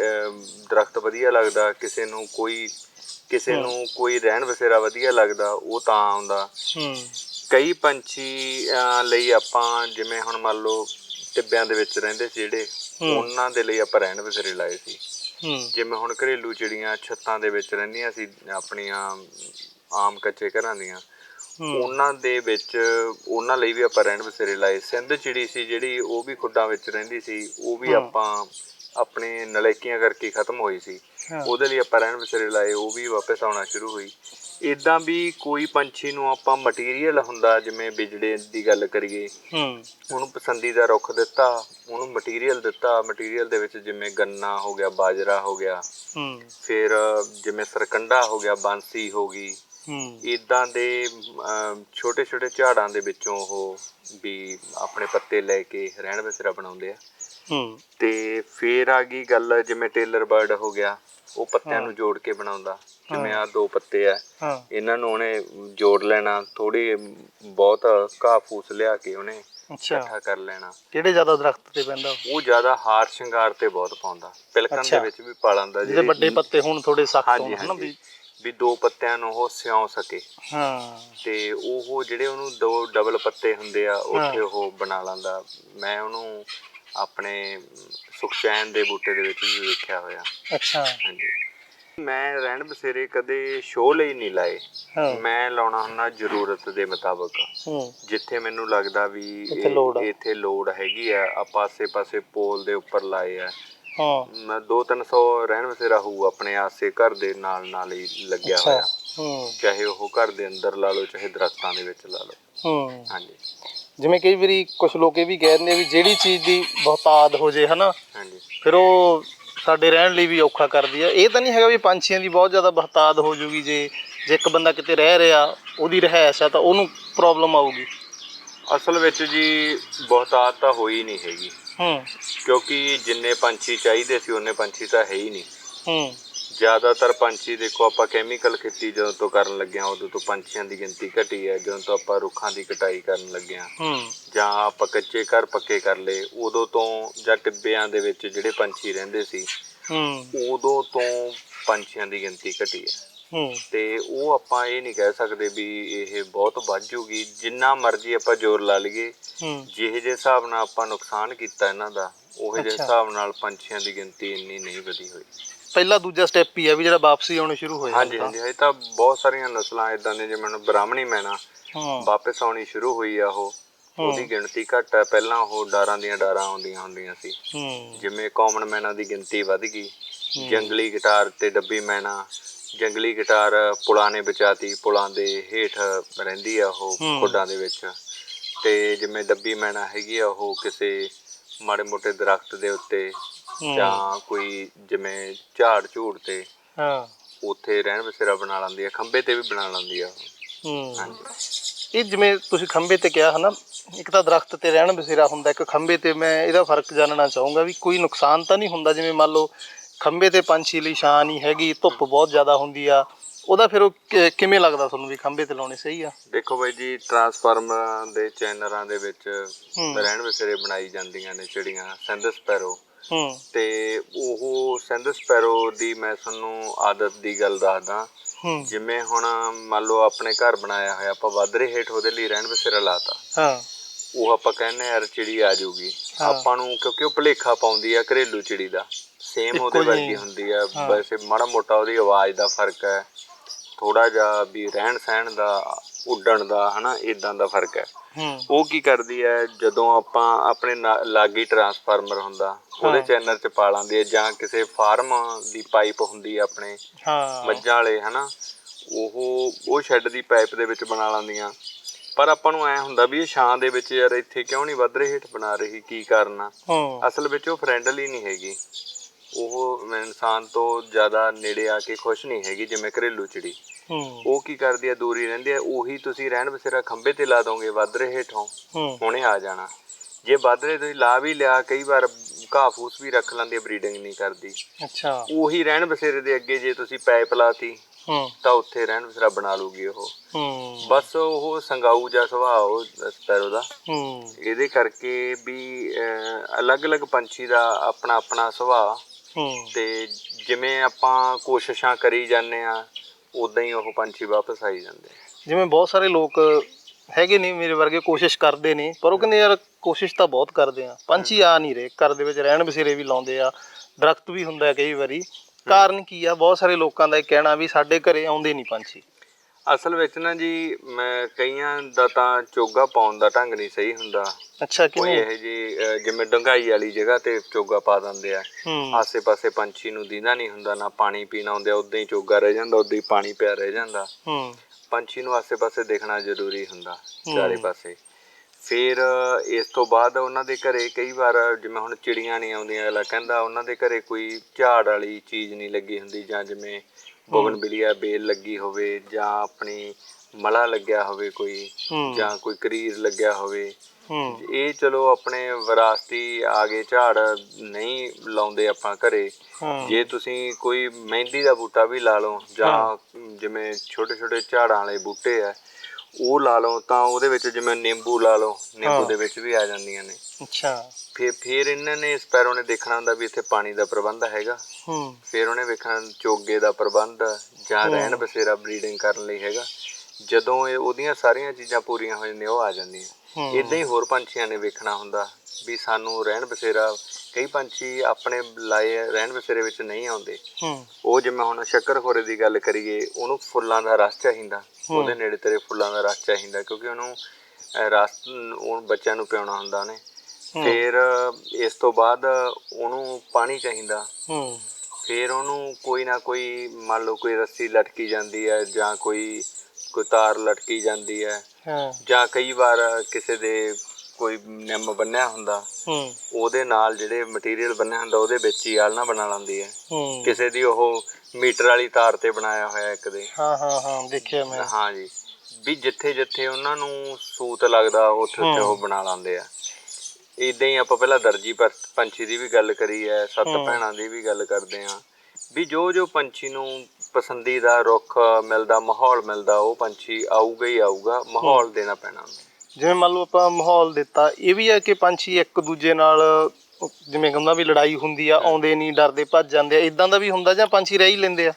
ਦਰਖਤ ਵਧੀਆ ਲੱਗਦਾ ਕਿਸੇ ਨੂੰ ਕੋਈ ਕਿਸੇ। ਨੂੰ ਕੋਈ ਰਹਿਣ ਬਸੇਰਾ ਵਧੀਆ ਲੱਗਦਾ ਉਹ ਤਾਂ ਆਉਂਦਾ। ਕਈ ਪੰਛੀ ਲਈ ਆਪਾਂ ਜਿਵੇਂ ਹੁਣ ਮੰਨ ਲਓ ਟਿੱਬਿਆਂ ਦੇ ਵਿੱਚ ਰਹਿੰਦੇ ਸੀ ਜਿਹੜੇ। ਉਹਨਾਂ ਦੇ ਲਈ ਆਪਾਂ ਰਹਿਣ ਬਸੇਰੇ ਲਾਏ ਸੀ। ਜਿਵੇਂ ਹੁਣ ਘਰੇਲੂ ਚਿੜੀਆਂ ਛੱਤਾਂ ਦੇ ਵਿੱਚ ਰਹਿੰਦੀਆਂ ਸੀ ਆਪਣੀਆਂ ਆਮ ਕੱਚੇ ਘਰਾਂ ਦੀਆਂ। ਉਹਨਾਂ ਦੇ ਵਿੱਚ ਉਹਨਾਂ ਲਈ ਵੀ ਆਪਾਂ ਰਹਿਣ ਬਸੇਰੇ ਲਾਏ। ਸਿੰਧ ਚਿੜੀ ਸੀ ਜਿਹੜੀ ਉਹ ਵੀ ਖੁੱਡਾਂ ਵਿੱਚ ਰਹਿੰਦੀ ਸੀ। ਉਹ ਵੀ। ਆਪਾਂ ਆਪਣੇ ਨਲੇਕੀਆਂ ਕਰਕੇ ਖਤਮ ਹੋਈ ਸੀ। ਉਹਦੇ ਲਈ ਆਪਾਂ ਰਹਿਣ ਬਸੇਰੇ ਲਾਏ ਉਹ ਵੀ ਵਾਪਸ ਆਉਣਾ ਸ਼ੁਰੂ ਹੋਈ। ਇਦਾਂ ਵੀ ਕੋਈ ਪੰਛੀ ਨੂੰ ਆਪਾਂ ਮਟੀਰੀਅਲ ਹੁੰਦਾ ਜਿਵੇਂ ਬਿਜੜੇ ਦੀ ਗੱਲ ਕਰੀਏ। ਹੂੰ। ਉਹਨੂੰ ਪਸੰਦੀਦਾ ਰੁੱਖ ਦਿੱਤਾ ਉਹਨੂੰ ਮਟੀਰੀਅਲ ਦਿੱਤਾ। ਮਟੀਰੀਅਲ ਦੇ ਵਿੱਚ ਜਿਵੇਂ ਗੰਨਾ ਹੋ ਗਿਆ ਬਾਜਰਾ ਹੋ ਗਿਆ। ਹੂੰ। ਫਿਰ ਜਿਵੇਂ ਸਰਕੰਡਾ ਹੋ ਗਿਆ ਬਾਂਸੀ ਹੋ ਗਈ। ਇਦਾਂ ਦੇ ਛੋਟੇ ਛੋਟੇ ਝਾੜਾਂ ਦੇ ਵਿੱਚੋਂ ਉਹ ਵੀ ਆਪਣੇ ਪੱਤੇ ਲੈ ਕੇ ਰਹਿਣ ਬਸੇਰਾ ਬਣਾਉਂਦੇ ਆ। ਹੂੰ। ਤੇ ਫੇਰ ਆ ਗਈ ਗੱਲ ਜਿਵੇਂ ਟੇਲਰ ਬਰਡ ਹੋ ਗਿਆ ਉਹ ਪੱਤਿਆਂ ਨੂੰ ਜੋੜ ਕੇ ਬਣਾਉਂਦਾ। ਜਿਵੇਂ ਆ ਦੋ ਪੱਤੇ ਆ ਇਹਨਾਂ ਨੂੰ ਉਹਨੇ ਜੋੜ ਲੈਣਾ ਥੋੜੀ ਬਹੁਤ ਘਾਹ ਫੂਸ ਲਿਆ ਕੇ ਉਹਨੇ ਇਕੱਠਾ ਕਰ ਲੈਣਾ। ਕਿਹੜੇ ਜ਼ਿਆਦਾ ਦਰਖਤ ਤੇ ਪੈਂਦਾ ਉਹ? ਜ਼ਿਆਦਾ ਹਾਰ ਸ਼ਿੰਗਾਰ ਤੇ ਬਹੁਤ ਪਾਉਂਦਾ। ਪਿਲਕਣ। ਦੇ ਵਿੱਚ ਵੀ ਪਾ ਲੈਂਦਾ ਜਿਹਦੇ ਵੱਡੇ ਪੱਤੇ ਹੁਣ ਥੋੜੇ ਸਖਤ ਹੋਣ ਹਨਾ ਵੀ ਵੀ ਦੋ ਪੱਤਿਆਂ ਨੂੰ ਉਹ ਸਿਉਂ ਸਕੇ। ਹਾਂ। ਤੇ ਉਹ ਜਿਹੜੇ ਉਹਨੂੰ ਦੋ ਡਬਲ ਪੱਤੇ ਹੁੰਦੇ ਆ ਉੱਥੇ। ਉਹ ਬਣਾ ਲੈਂਦਾ। ਮੈਂ ਉਹਨੂੰ ਆਪਣੇ ਸੁਖਚੈਨ ਦੇ ਬੂਟੇ ਦੇ ਵਿੱਚ ਵੀ ਵੇਖਿਆ ਹੋਇਆ। ਅੱਛਾ। ਹਾਂਜੀ। ਮੈਂ ਰਹਿਣ ਬਸੇਰੇ ਕਦੇ ਸ਼ੋਅ ਲਈ ਨਹੀਂ ਲਾਏ। ਮੈਂ ਲਾਉਣਾ ਹੁੰਦਾ ਜ਼ਰੂਰਤ ਦੇ ਮੁਤਾਬਕ। ਜਿੱਥੇ ਮੈਨੂੰ ਲੱਗਦਾ ਵੀ ਇੱਥੇ ਲੋੜ ਹੈਗੀ ਆ ਆ ਪਾਸੇ ਪਾਸੇ ਪੋਲ ਦੇ ਉੱਪਰ ਲਾਏ ਆ। ਹਾਂ। ਮੈਂ 2-300 ਰਹਿਣ ਵਸੇਰਾ ਹੋਊ ਆਪਣੇ ਆਸੇ ਘਰ ਦੇ ਨਾਲ ਨਾਲ ਹੀ ਲੱਗਿਆ ਹੋਇਆ। ਹੂੰ। ਚਾਹੇ ਉਹ ਘਰ ਦੇ ਅੰਦਰ ਲਾ ਲਓ ਚਾਹੇ ਦਰਖਤਾਂ ਦੇ ਵਿੱਚ ਲਾ ਲਓ। ਹੂੰ। ਹਾਂਜੀ। ਜਿਵੇਂ ਕਈ ਵਾਰੀ ਕੁਝ ਲੋਕ ਇਹ ਵੀ ਕਹਿ ਦਿੰਦੇ ਵੀ ਜਿਹੜੀ ਚੀਜ਼ ਦੀ ਬਹੁਤਾਦ ਹੋ ਜੇ ਹਨਾ? ਹਾਂਜੀ। ਫਿਰ ਉਹ ਸਾਡੇ ਰਹਿਣ ਲਈ ਵੀ ਔਖਾ ਕਰਦੀ ਆ। ਇਹ ਤਾਂ ਨਹੀਂ ਹੈਗਾ ਵੀ ਪੰਛੀਆਂ ਦੀ ਬਹੁਤ ਜ਼ਿਆਦਾ ਬਹੁਤਾਦ ਹੋ ਜੂਗੀ ਜੇ ਜੇ ਇੱਕ ਬੰਦਾ ਕਿਤੇ ਰਹਿ ਰਿਹਾ ਉਹਦੀ ਰਹਿائش ਆ ਤਾਂ ਉਹਨੂੰ ਪ੍ਰੋਬਲਮ ਆਊਗੀ। ਅਸਲ ਵਿੱਚ ਜੀ ਬਹੁਤਾਤ ਤਾਂ ਹੋਈ ਨਹੀਂ ਹੈਗੀ। ਹੂੰ। ਕਿਉਂਕਿ ਜਿੰਨੇ ਪੰਛੀ ਚਾਹੀਦੇ ਸੀ ਉਹਨੇ ਪੰਛੀ ਤਾਂ ਹੈ ਹੀ ਨਹੀਂ। ਹੂੰ। ਜ਼ਿਆਦਾਤਰ ਪੰਛੀ ਦੇਖੋ ਆਪਾਂ ਕੈਮੀਕਲ ਖੇਤੀ ਜਦੋਂ ਤੋਂ ਕਰਨ ਲੱਗੇ ਹਾਂ ਉਦੋਂ ਤੋਂ ਪੰਛੀਆਂ ਦੀ ਗਿਣਤੀ ਘਟੀ ਹੈ। ਜਦੋਂ ਤੋਂ ਆਪਾਂ ਰੁੱਖਾਂ ਦੀ ਕਟਾਈ ਕਰਨ ਲੱਗੇ ਹਾਂ ਹੂੰ। ਜਾਂ ਆਪਾਂ ਕੱਚੇ ਘਰ ਪੱਕੇ ਕਰ ਲਏ ਉਦੋਂ ਤੋਂ ਜਾਂ ਟਿੱਬਿਆਂ ਦੇ ਵਿੱਚ ਜਿਹੜੇ ਪੰਛੀ ਰਹਿੰਦੇ ਸੀ ਹੂੰ। ਉਦੋਂ ਤੋਂ ਪੰਛੀਆਂ ਦੀ ਗਿਣਤੀ ਘਟੀ ਹੈ ਹੂੰ। ਤੇ ਉਹ ਆਪਾਂ ਇਹ ਨਹੀਂ ਕਹਿ ਸਕਦੇ ਵੀ ਇਹ ਬਹੁਤ ਵੱਧ ਜੂਗੀ। ਜਿੰਨਾ ਮਰਜ਼ੀ ਆਪਾਂ ਜ਼ੋਰ ਲਾ ਲਈਏ ਜਿਹੇ ਜਿਹੇ ਹਿਸਾਬ ਨਾਲ ਆਪਾਂ ਨੁਕਸਾਨ ਕੀਤਾ ਇਹਨਾਂ ਦਾ ਉਹੇ ਜਿਹੇ। ਹਿਸਾਬ ਨਾਲ ਪੰਛੀਆਂ ਦੀ ਗਿਣਤੀ ਇੰਨੀ ਨਹੀਂ ਵਧੀ ਹੋਈ। ਪਹਿਲਾ ਦੂਜਾ ਸਟੈਪ ਹੀ ਆ ਵੀ ਜਿਹੜਾ ਵਾਪਸੀ ਆਉਣੀ ਸ਼ੁਰੂ ਹੋ ਹਾਂਜੀ ਹਾਂਜੀ ਇਹ ਤਾਂ ਬਹੁਤ ਸਾਰੀਆਂ ਨਸਲਾਂ ਇਦਾਂ ਦੀਆਂ ਜਿਵੇਂ ਬ੍ਰਾਹਮਣੀ ਮੈਨਾ ਹਾਂ। ਵਾਪਸ ਆਉਣੀ ਸ਼ੁਰੂ ਹੋਈ ਆ ਉਹ ਉਹਦੀ ਗਿਣਤੀ ਘੱਟ ਹੈ ਪਹਿਲਾਂ ਉਹ ਡਾਰਾਂ ਦੀਆਂ ਡਾਰਾਂ ਆਉਂਦੀਆਂ ਹੁੰਦੀਆਂ ਸੀ। ਜਿਵੇਂ ਕਾਮਨ ਮੈਨਾ ਦੀ ਗਿਣਤੀ ਵੱਧ ਗਈ ਜੰਗਲੀ ਗਿਟਾਰ ਤੇ ਡੱਬੀ ਮੈਨਾ ਜੰਗਲੀ ਗਿਟਾਰ ਪੁਲਾਂ ਨੇ ਬਚਾਤੀ ਪੁਲਾਂ ਦੇ ਹੇਠ ਰਹਿੰਦੀ ਆ ਉਹ। ਖੁੱਡਾਂ ਦੇ ਵਿੱਚ ਤੇ ਜਿਵੇਂ ਡੱਬੀ ਮੈਨਾ ਹੈਗੀ ਆ ਉਹ ਕਿਸੇ ਮਾੜੇ ਮੋਟੇ ਦਰਖਤ ਦੇ ਉੱਤੇ। ਜਾਂ ਕੋਈ ਜਿਵੇਂ ਝਾੜ ਝੂੜ ਤੇ ਹਾਂ ਉੱਥੇ ਰਹਿਣ ਬਸੇਰਾ ਬਣਾ ਲੈਂਦੀ ਆ ਖੰਬੇ ਤੇ ਵੀ ਬਣਾ ਲੈਂਦੀ ਆ। ਹੂੰ ਇਹ ਜਿਵੇਂ ਤੁਸੀਂ ਖੰਬੇ ਤੇ ਕਿਹਾ ਹਨਾ ਇੱਕ ਤਾਂ ਦਰਖਤ ਤੇ ਰਹਿਣ ਬਸੇਰਾ ਹੁੰਦਾ ਇੱਕ ਖੰਬੇ ਤੇ ਮੈਂ ਇਹਦਾ ਫ਼ਰਕ ਜਾਣਨਾ ਚਾਹੂੰਗਾ ਵੀ ਕੋਈ ਨੁਕਸਾਨ ਤਾਂ ਨਹੀਂ ਹੁੰਦਾ ਜਿਵੇਂ ਮੰਨ ਲਓ ਖੰਬੇ ਤੇ ਪੰਛੀ ਲਈ ਛਾਂ ਨਹੀਂ ਹੈਗੀ ਧੁੱਪ ਬਹੁਤ ਜ਼ਿਆਦਾ ਹੁੰਦੀ ਆ। ਉਹਦਾ ਫਿਰ ਉਹ ਕਿ- ਕਿਵੇਂ ਲੱਗਦਾ ਤੁਹਾਨੂੰ ਵੀ ਖੰਭੇ ਤੇ ਲਾਉਣੇ ਸਹੀ ਆ? ਦੇਖੋ ਬਾਈ ਜੀ ਟਰਾਂਸਫਾਰਮਰਾਂ ਦੇ ਚੈਨਰਾਂ ਦੇ ਵਿੱਚ। ਰਹਿਣ ਬਸੇਰੇ ਬਣਾਈ ਜਾਂਦੀਆਂ ਨੇ ਚਿੜੀਆਂ ਸਿੰਧ ਸਪੈਰੋ। ਹੂੰ। ਤੇ ਉਹ ਸਿੰਧ ਸਪੈਰੋ ਦੀ ਮੈਂ ਤੁਹਾਨੂੰ ਆਦਤ ਦੀ ਗੱਲ ਦੱਸਦਾ। ਹੂੰ। ਜਿਵੇਂ ਹੁਣ ਮੰਨ ਲਓ ਆਪਣੇ ਘਰ ਬਣਾਇਆ ਹੋਇਆ ਆਪਾਂ ਵਾਧਰੇ ਹੇਠ ਉਹਦੇ ਲਈ ਰਹਿਣ ਬਸੇਰਾ ਲਾਤਾ। ਹਾਂ। ਉਹ ਆਪਾਂ ਕਹਿੰਦੇ ਯਾਰ ਚਿੜੀ ਆ ਜਾਊਗੀ। ਹਾਂ। ਆਪਾਂ ਨੂੰ ਕਿਉਂਕਿ ਉਹ ਭਲੇਖਾ ਪਾਉਂਦੀ ਆ ਘਰੇਲੂ ਚਿੜੀ ਦਾ। ਸੇਮ ਉਹਦੇ। ਵਰਗੀ ਹੁੰਦੀ ਆ। ਹਾਂ। ਵੈਸੇ ਮਾੜਾ ਮੋਟਾ ਉਹਦੀ ਆਵਾਜ਼ ਦਾ ਫ਼ਰਕ ਹੈ। ਥੋੜਾ ਜਿਹਾ ਵੀ ਰਹਿਣ ਸਹਿਣ ਦਾ ਉੱਡਣ ਦਾ ਹਨਾ ਇਦਾਂ ਦਾ ਫ਼ਰਕ ਹੈ। ਹੂੰ। ਉਹ ਕੀ ਕਰਦੀ ਹੈ ਜਦੋਂ ਆਪਾਂ ਆਪਣੇ ਲਾਗੀ ਟਰਾਂਸਫਾਰਮਰ ਹੁੰਦਾ ਉਹਦੇ ਹਾਂ। ਚੈਨਲ 'ਚ ਪਾ ਲਾਂਦੀ ਹੈ ਜਾਂ ਕਿਸੇ ਫਾਰਮ ਦੀ ਪਾਈਪ ਹੁੰਦੀ ਆ ਆਪਣੇ ਹਾਂ। ਮੱਝਾਂ ਵਾਲੇ ਹਨਾ ਉਹ ਉਹ ਸ਼ੈੱਡ ਦੀ ਪਾਈਪ ਦੇ ਵਿੱਚ ਬਣਾ ਲਾਂਦੀਆਂ। ਪਰ ਆਪਾਂ ਨੂੰ ਐ ਹੁੰਦਾ ਵੀ ਇਹ ਛਾਂ ਦੇ ਵਿੱਚ ਯਾਰ ਇੱਥੇ ਕਿਉਂ ਨਹੀਂ ਵੱਧ ਰਹੇ ਹੇਠ ਬਣਾ ਰਹੀ ਕੀ ਕਾਰਨ ਆ? ਹੂੰ। ਅਸਲ ਵਿੱਚ ਉਹ ਫਰੈਂਡਲੀ ਨਹੀਂ ਹੈਗੀ। ਉਹ ਇਨਸਾਨ ਤੋਂ ਜ਼ਿਆਦਾ ਨੇੜੇ ਆ ਕੇ ਖੁਸ਼ ਨਹੀਂ ਹੈਗੀ ਜਿਵੇਂ ਘਰੇਲੂ ਚਿੜੀ। ਉਹ ਕੀ ਕਰਦੀ ਆ ਦੂਰੀ ਰਹਿੰਦੀ ਆ ਉਹੀ ਤੁਸੀਂ ਰਹਿਣ ਬਸੇਰਾ ਖੰਬੇ ਤੇ ਲਾ ਦੋਗੇ ਵੱਧ ਰਹੇ ਹੇਠੋਂ ਹੁਣੇ ਆ ਜਾਣਾ। ਜੇ ਬਾਦਰੇ ਤੁਸੀਂ ਲਾ ਵੀ ਲਿਆ ਕਈ ਵਾਰ ਘਾਹ ਫੂਸ ਵੀ ਰੱਖ ਲੈਂਦੀ ਬਰੀਡਿੰਗ ਨਹੀਂ ਕਰਦੀ। ਅੱਛਾ। ਉਹੀ ਰਹਿਣ ਬਸੇਰੇ ਦੇ ਅੱਗੇ ਜੇ ਤੁਸੀਂ ਪਾਈਪ ਲਾਤੀ ਹੂੰ। ਤਾਂ ਉੱਥੇ ਰਹਿਣ ਬਸੇਰਾ ਬਣਾ ਲੂਗੀ ਉਹ। ਹੂੰ। ਬਸ ਉਹ ਸੰਗਾਊ ਜਿਹਾ ਸੁਭਾਅ ਉਹ ਸਪੈਰੋ ਦਾ। ਹੂੰ। ਇਹਦੇ ਕਰਕੇ ਵੀ ਅਹ, ਅਲੱਗ-ਅਲੱਗ ਪੰਛੀ ਦਾ ਆਪਣਾ ਆਪਣਾ ਸੁਭਾਅ। ਹੂੰ। ਤੇ ਜਿਵੇਂ ਆਪਾਂ ਕੋਸ਼ਿਸ਼ਾਂ ਕਰੀ ਜਾਂਦੇ ਆ ਉਦਾਂ ਹੀ ਉਹ ਪੰਛੀ ਵਾਪਸ ਆਈ ਜਾਂਦੇ ਆ। ਜਿਵੇਂ ਬਹੁਤ ਸਾਰੇ ਲੋਕ ਹੈਗੇ ਨੇ ਮੇਰੇ ਵਰਗੇ ਕੋਸ਼ਿਸ਼ ਕਰਦੇ ਨੇ ਪਰ ਉਹ ਕਹਿੰਦੇ ਯਾਰ ਕੋਸ਼ਿਸ਼ ਤਾਂ ਬਹੁਤ ਕਰਦੇ ਆ। ਪੰਛੀ ਆ ਨਹੀਂ ਰਹੇ। ਘਰ ਦੇ ਵਿੱਚ ਰਹਿਣ ਬਸੇਰੇ ਵੀ ਲਾਉਂਦੇ ਆ। ਦਰਖਤ ਵੀ ਹੁੰਦਾ ਹੈ ਕਈ ਵਾਰੀ। ਕਾਰਨ ਕੀ ਆ? ਬਹੁਤ ਸਾਰੇ ਲੋਕਾਂ ਦਾ ਇਹ ਕਹਿਣਾ ਵੀ ਸਾਡੇ ਘਰੇ ਆਉਂਦੇ ਨਹੀਂ ਪੰਛੀ। ਅਸਲ ਵਿੱਚ ਨਾ ਜੀ ਮੈਂ ਕਈਆਂ ਦਾ ਤਾਂ ਚੋਗਾ ਪਾਉਣ ਦਾ ਢੰਗ ਨਹੀਂ ਸਹੀ ਹੁੰਦਾ। ਅੱਛਾ ਕਿਵੇਂ ਇਹ ਜੀ ਜਿਵੇਂ ਡੰਗਾਈ ਵਾਲੀ ਜਗ੍ਹਾ ਤੇ ਚੋਗਾ ਪਾ ਦਿੰਦੇ ਆ। ਆਸੇ-ਪਾਸੇ ਪੰਛੀ ਨੂੰ ਦੀਦਾ ਨਹੀਂ ਹੁੰਦਾ ਨਾ ਪਾਣੀ ਪੀਣਾ ਹੁੰਦਾ ਉਦਾਂ ਹੀ ਚੋਗਾ ਰਹਿ ਜਾਂਦਾ ਉਦਾਂ ਹੀ ਪਾਣੀ ਪਿਆ ਰਹਿ ਜਾਂਦਾ। ਹੂੰ। ਪੰਛੀ ਨੂੰ ਆਸੇ-ਪਾਸੇ ਦੇਖਣਾ ਜ਼ਰੂਰੀ ਹੁੰਦਾ। ਚਾਰੇ ਪਾਸੇ। ਫਿਰ ਇਸ ਤੋਂ ਬਾਅਦ ਉਹਨਾਂ ਦੇ ਘਰੇ ਕਈ ਵਾਰ ਜਿਵੇਂ ਹੁਣ ਚਿੜੀਆਂ ਨਹੀਂ ਆਉਂਦੀਆਂ ਅਗਲਾ ਕਹਿੰਦਾ ਉਹਨਾਂ ਦੇ ਘਰੇ ਕੋਈ ਝਾੜ ਵਾਲੀ ਚੀਜ਼ ਨਹੀਂ ਲੱਗੀ ਹੁੰਦੀ ਜਾਂ ਜਿਵੇਂ ਬੋਗਨਵਿਲੀਆ ਬੇਲ ਲੱਗੀ ਹੋਵੇ ਜਾਂ ਆਪਣੀ ਮਲਾ ਲੱਗਿਆ ਹੋਵੇ ਕੋਈ ਜਾਂ ਕੋਈ ਕਰੀਰ ਲੱਗਿਆ ਹੋਵੇ। ਇਹ ਚਲੋ ਆਪਣੇ ਵਿਰਾਸਤੀ ਆਗੇ ਝਾੜ ਨਹੀਂ ਲਾਉਂਦੇ ਆਪਾਂ ਘਰੇ। ਜੇ ਤੁਸੀਂ ਕੋਈ ਮਹਿੰਦੀ ਦਾ ਬੂਟਾ ਵੀ ਲਾ ਲਓ ਜਾਂ ਜਿਵੇਂ ਛੋਟੇ ਛੋਟੇ ਝਾੜਾਂ ਵਾਲੇ ਬੂਟੇ ਆ ਉਹ ਲਾ ਲਓ ਤਾਂ ਉਹਦੇ ਵਿੱਚ ਜਿਵੇਂ ਨਿੰਬੂ ਲਾ ਲਓ ਨਿੰਬੂ। ਦੇ ਵਿੱਚ ਵੀ ਆ ਜਾਂਦੀਆਂ ਨੇ। ਅੱਛਾ। ਫਿਰ ਫਿਰ ਇਹਨਾਂ ਨੇ ਸਪੈਰੋ ਨੇ ਦੇਖਣਾ ਹੁੰਦਾ ਵੀ ਇੱਥੇ ਪਾਣੀ ਦਾ ਪ੍ਰਬੰਧ ਹੈਗਾ। ਹੂੰ। ਫਿਰ ਉਹਨੇ ਵੇਖਣਾ ਚੋਗੇ ਦਾ ਪ੍ਰਬੰਧ ਜਾਂ। ਰਹਿਣ ਬਸੇਰਾ ਬਰੀਡਿੰਗ ਕਰਨ ਲਈ ਹੈਗਾ। ਜਦੋਂ ਇਹ ਉਹਦੀਆਂ ਸਾਰੀਆਂ ਚੀਜ਼ਾਂ ਪੂਰੀਆਂ ਹੋ ਜਾਂਦੀਆਂ ਉਹ ਆ ਜਾਂਦੀਆਂ। ਇਦਾਂ ਹੀ ਹੋਰ ਪੰਛੀਆਂ ਨੇ ਵੇਖਣਾ ਹੁੰਦਾ ਵੀ ਸਾਨੂੰ ਰਹਿਣ ਬਸੇਰਾ ਕਈ ਪੰਛੀ ਆਪਣੇ ਲਾਏ ਰਹਿਣ ਬਸੇਰੇ ਵਿੱਚ ਨਹੀਂ ਆਉਂਦੇ। ਹੂੰ। ਉਹ ਜਿਵੇਂ ਹੁਣ ਸ਼ੱਕਰ ਖੋਰੇ ਦੀ ਗੱਲ ਕਰੀਏ ਉਹਨੂੰ ਫੁੱਲਾਂ ਦਾ ਰਸ ਚਾਹੀਦਾ। ਉਹਦੇ ਨੇੜੇ ਤੇਰੇ ਫੁੱਲਾਂ ਦਾ ਰਸ ਚਾਹੀਦਾ ਕਿਉਂਕਿ ਉਹਨੂੰ ਅਹ, ਰਸ ਉਹ ਬੱਚਿਆਂ ਨੂੰ ਪਿਆਉਣਾ ਹੁੰਦਾ ਉਹਨੇ। ਫਿਰ ਇਸ ਤੋਂ ਬਾਅਦ ਉਹਨੂੰ ਪਾਣੀ ਚਾਹੀਦਾ। ਹੂੰ। ਫਿਰ ਉਹਨੂੰ ਕੋਈ ਨਾ ਕੋਈ ਮੰਨ ਲਓ ਕੋਈ ਰੱਸੀ ਲਟਕੀ ਜਾਂਦੀ ਹੈ ਜਾਂ ਕੋਈ ਕੋਈ ਤਾਰ ਲਟਕੀ ਜਾਂਦੀ ਹੈ। ਹਾਂ। ਜਾਂ ਕਈ ਵਾਰ ਕਿਸੇ ਦੇ ਕੋਈ ਨਿੰਮ ਬੰਨਿਆ ਹੁੰਦਾ ਹੂੰ। ਉਹਦੇ ਨਾਲ ਜਿਹੜੇ ਮਟੀਰੀਅਲ ਬੰਨਿਆ ਹੁੰਦਾ ਉਹਦੇ ਵਿੱਚ ਹੀ ਆਲਣਾ ਬਣਾ ਲੈਂਦੀ ਹੈ। ਹੂੰ। ਕਿਸੇ ਦੀ ਉਹ ਮੀਟਰ ਵਾਲੀ ਤਾਰ ਤੇ ਬਣਾਇਆ ਹੋਇਆ ਇੱਕ ਦੇ। ਹਾਂ ਹਾਂ ਹਾਂ ਦੇਖਿਆ ਮੈਂ। ਹਾਂ ਜੀ। ਵੀ ਜਿੱਥੇ ਜਿੱਥੇ ਉਹਨਾਂ ਨੂੰ ਸੂਤ ਲੱਗਦਾ ਉੱਥੇ ਉੱਥੇ। ਉਹ ਬਣਾ ਲੈਂਦੇ ਆ। ਇਦਾਂ ਹੀ ਆਪਾਂ ਪਹਿਲਾਂ ਦਰਜੀ ਪੰਛੀ ਦੀ ਵੀ ਗੱਲ ਕਰੀ ਹੈ। ਸੱਤ। ਭੈਣਾਂ ਦੀ ਵੀ ਗੱਲ ਕਰਦੇ ਆ ਵੀ ਜੋ ਜੋ ਪੰਛੀ ਨੂੰ ਪਸੰਦੀਦਾ ਰੁੱਖ ਮਿਲਦਾ ਮਾਹੌਲ ਮਿਲਦਾ ਉਹ ਪੰਛੀ ਆਊਗਾ ਹੀ ਆਊਗਾ ਮਾਹੌਲ ਦੇਣਾ ਪੈਣਾ। ਜਿਵੇਂ ਮੰਨ ਲਓ ਆਪਾਂ ਮਾਹੌਲ ਦਿੱਤਾ ਇਹ ਵੀ ਹੈ ਕਿ ਪੰਛੀ ਇੱਕ ਦੂਜੇ ਨਾਲ ਜਿਵੇਂ ਕਹਿੰਦਾ ਵੀ ਲੜਾਈ ਹੁੰਦੀ ਆ ਆਉਂਦੇ ਨਹੀਂ ਡਰਦੇ ਭੱਜ ਜਾਂਦੇ ਆ ਇਦਾਂ ਦਾ ਵੀ ਹੁੰਦਾ ਜਾਂ ਪੰਛੀ ਰਹਿ ਹੀ ਲੈਂਦੇ ਆ?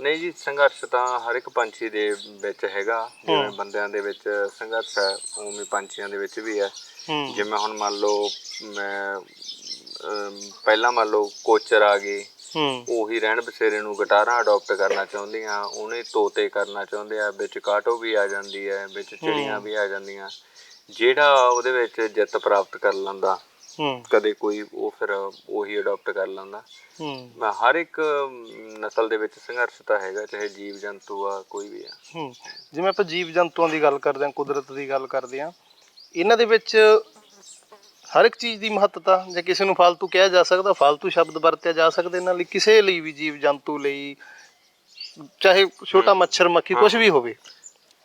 ਨਹੀਂ ਜੀ ਸੰਘਰਸ਼ ਤਾਂ ਹਰ ਇੱਕ ਪੰਛੀ ਦੇ ਵਿੱਚ ਹੈਗਾ ਜਿਵੇਂ। ਬੰਦਿਆਂ ਦੇ ਵਿੱਚ ਸੰਘਰਸ਼ ਹੈ ਉਵੇਂ ਪੰਛੀਆਂ ਦੇ ਵਿੱਚ ਵੀ ਹੈ। ਜਿਵੇਂ ਹੁਣ ਮੰਨ ਲਓ ਮੈਂ ਪਹਿਲਾਂ ਮੰਨ ਲਓ ਕੋਚਰ ਆ ਗਏ ਹੂੰ। ਉਹੀ ਰਹਿਣ ਬਸੇਰੇ ਨੂੰ ਗਟਾਰਾਂ ਅਡਾਪਟ ਕਰਨਾ ਚਾਹੁੰਦੀਆਂ ਉਹਨੇ ਤੋਤੇ ਕਰਨਾ ਚਾਹੁੰਦੇ ਆ ਵਿੱਚ ਕਾਟੋ ਵੀ ਆ ਜਾਂਦੀ ਹੈ ਵਿੱਚ ਚਿੜੀਆਂ। ਵੀ ਆ ਜਾਂਦੀਆਂ। ਜਿਹੜਾ ਉਹਦੇ ਵਿੱਚ ਜਿੱਤ ਪ੍ਰਾਪਤ ਕਰ ਲੈਂਦਾ ਹੂੰ। ਕਦੇ ਕੋਈ ਉਹ ਫਿਰ ਉਹੀ ਅਡਾਪਟ ਕਰ ਲੈਂਦਾ। ਹੂੰ। ਮੈਂ ਹਰ ਇੱਕ ਨਸਲ ਦੇ ਵਿੱਚ ਸੰਘਰਸ਼ ਤਾਂ ਹੈਗਾ ਚਾਹੇ ਜੀਵ ਜੰਤੂ ਆ ਕੋਈ ਵੀ ਆ। ਹੂੰ। ਜਿਵੇਂ ਆਪਾਂ ਜੀਵ ਜੰਤੂਆਂ ਦੀ ਗੱਲ ਕਰਦੇ ਹਾਂ ਕੁਦਰਤ ਦੀ ਗੱਲ ਕਰਦੇ ਹਾਂ ਇਹਨਾਂ ਦੇ ਵਿੱਚ ਹਰ ਇੱਕ ਚੀਜ਼ ਦੀ ਮਹੱਤਤਾ ਜੇ ਕਿਸੇ ਨੂੰ ਫालतू ਕਿਹਾ ਜਾ ਸਕਦਾ ਫालतू ਸ਼ਬਦ ਵਰਤਿਆ ਜਾ ਸਕਦਾ ਇਹਨਾਂ ਲਈ ਕਿਸੇ ਲਈ ਵੀ ਜੀਵ ਜੰਤੂ ਲਈ ਚਾਹੇ ਛੋਟਾ ਮੱਛਰ ਮੱਖੀ ਕੁਝ ਵੀ ਹੋਵੇ।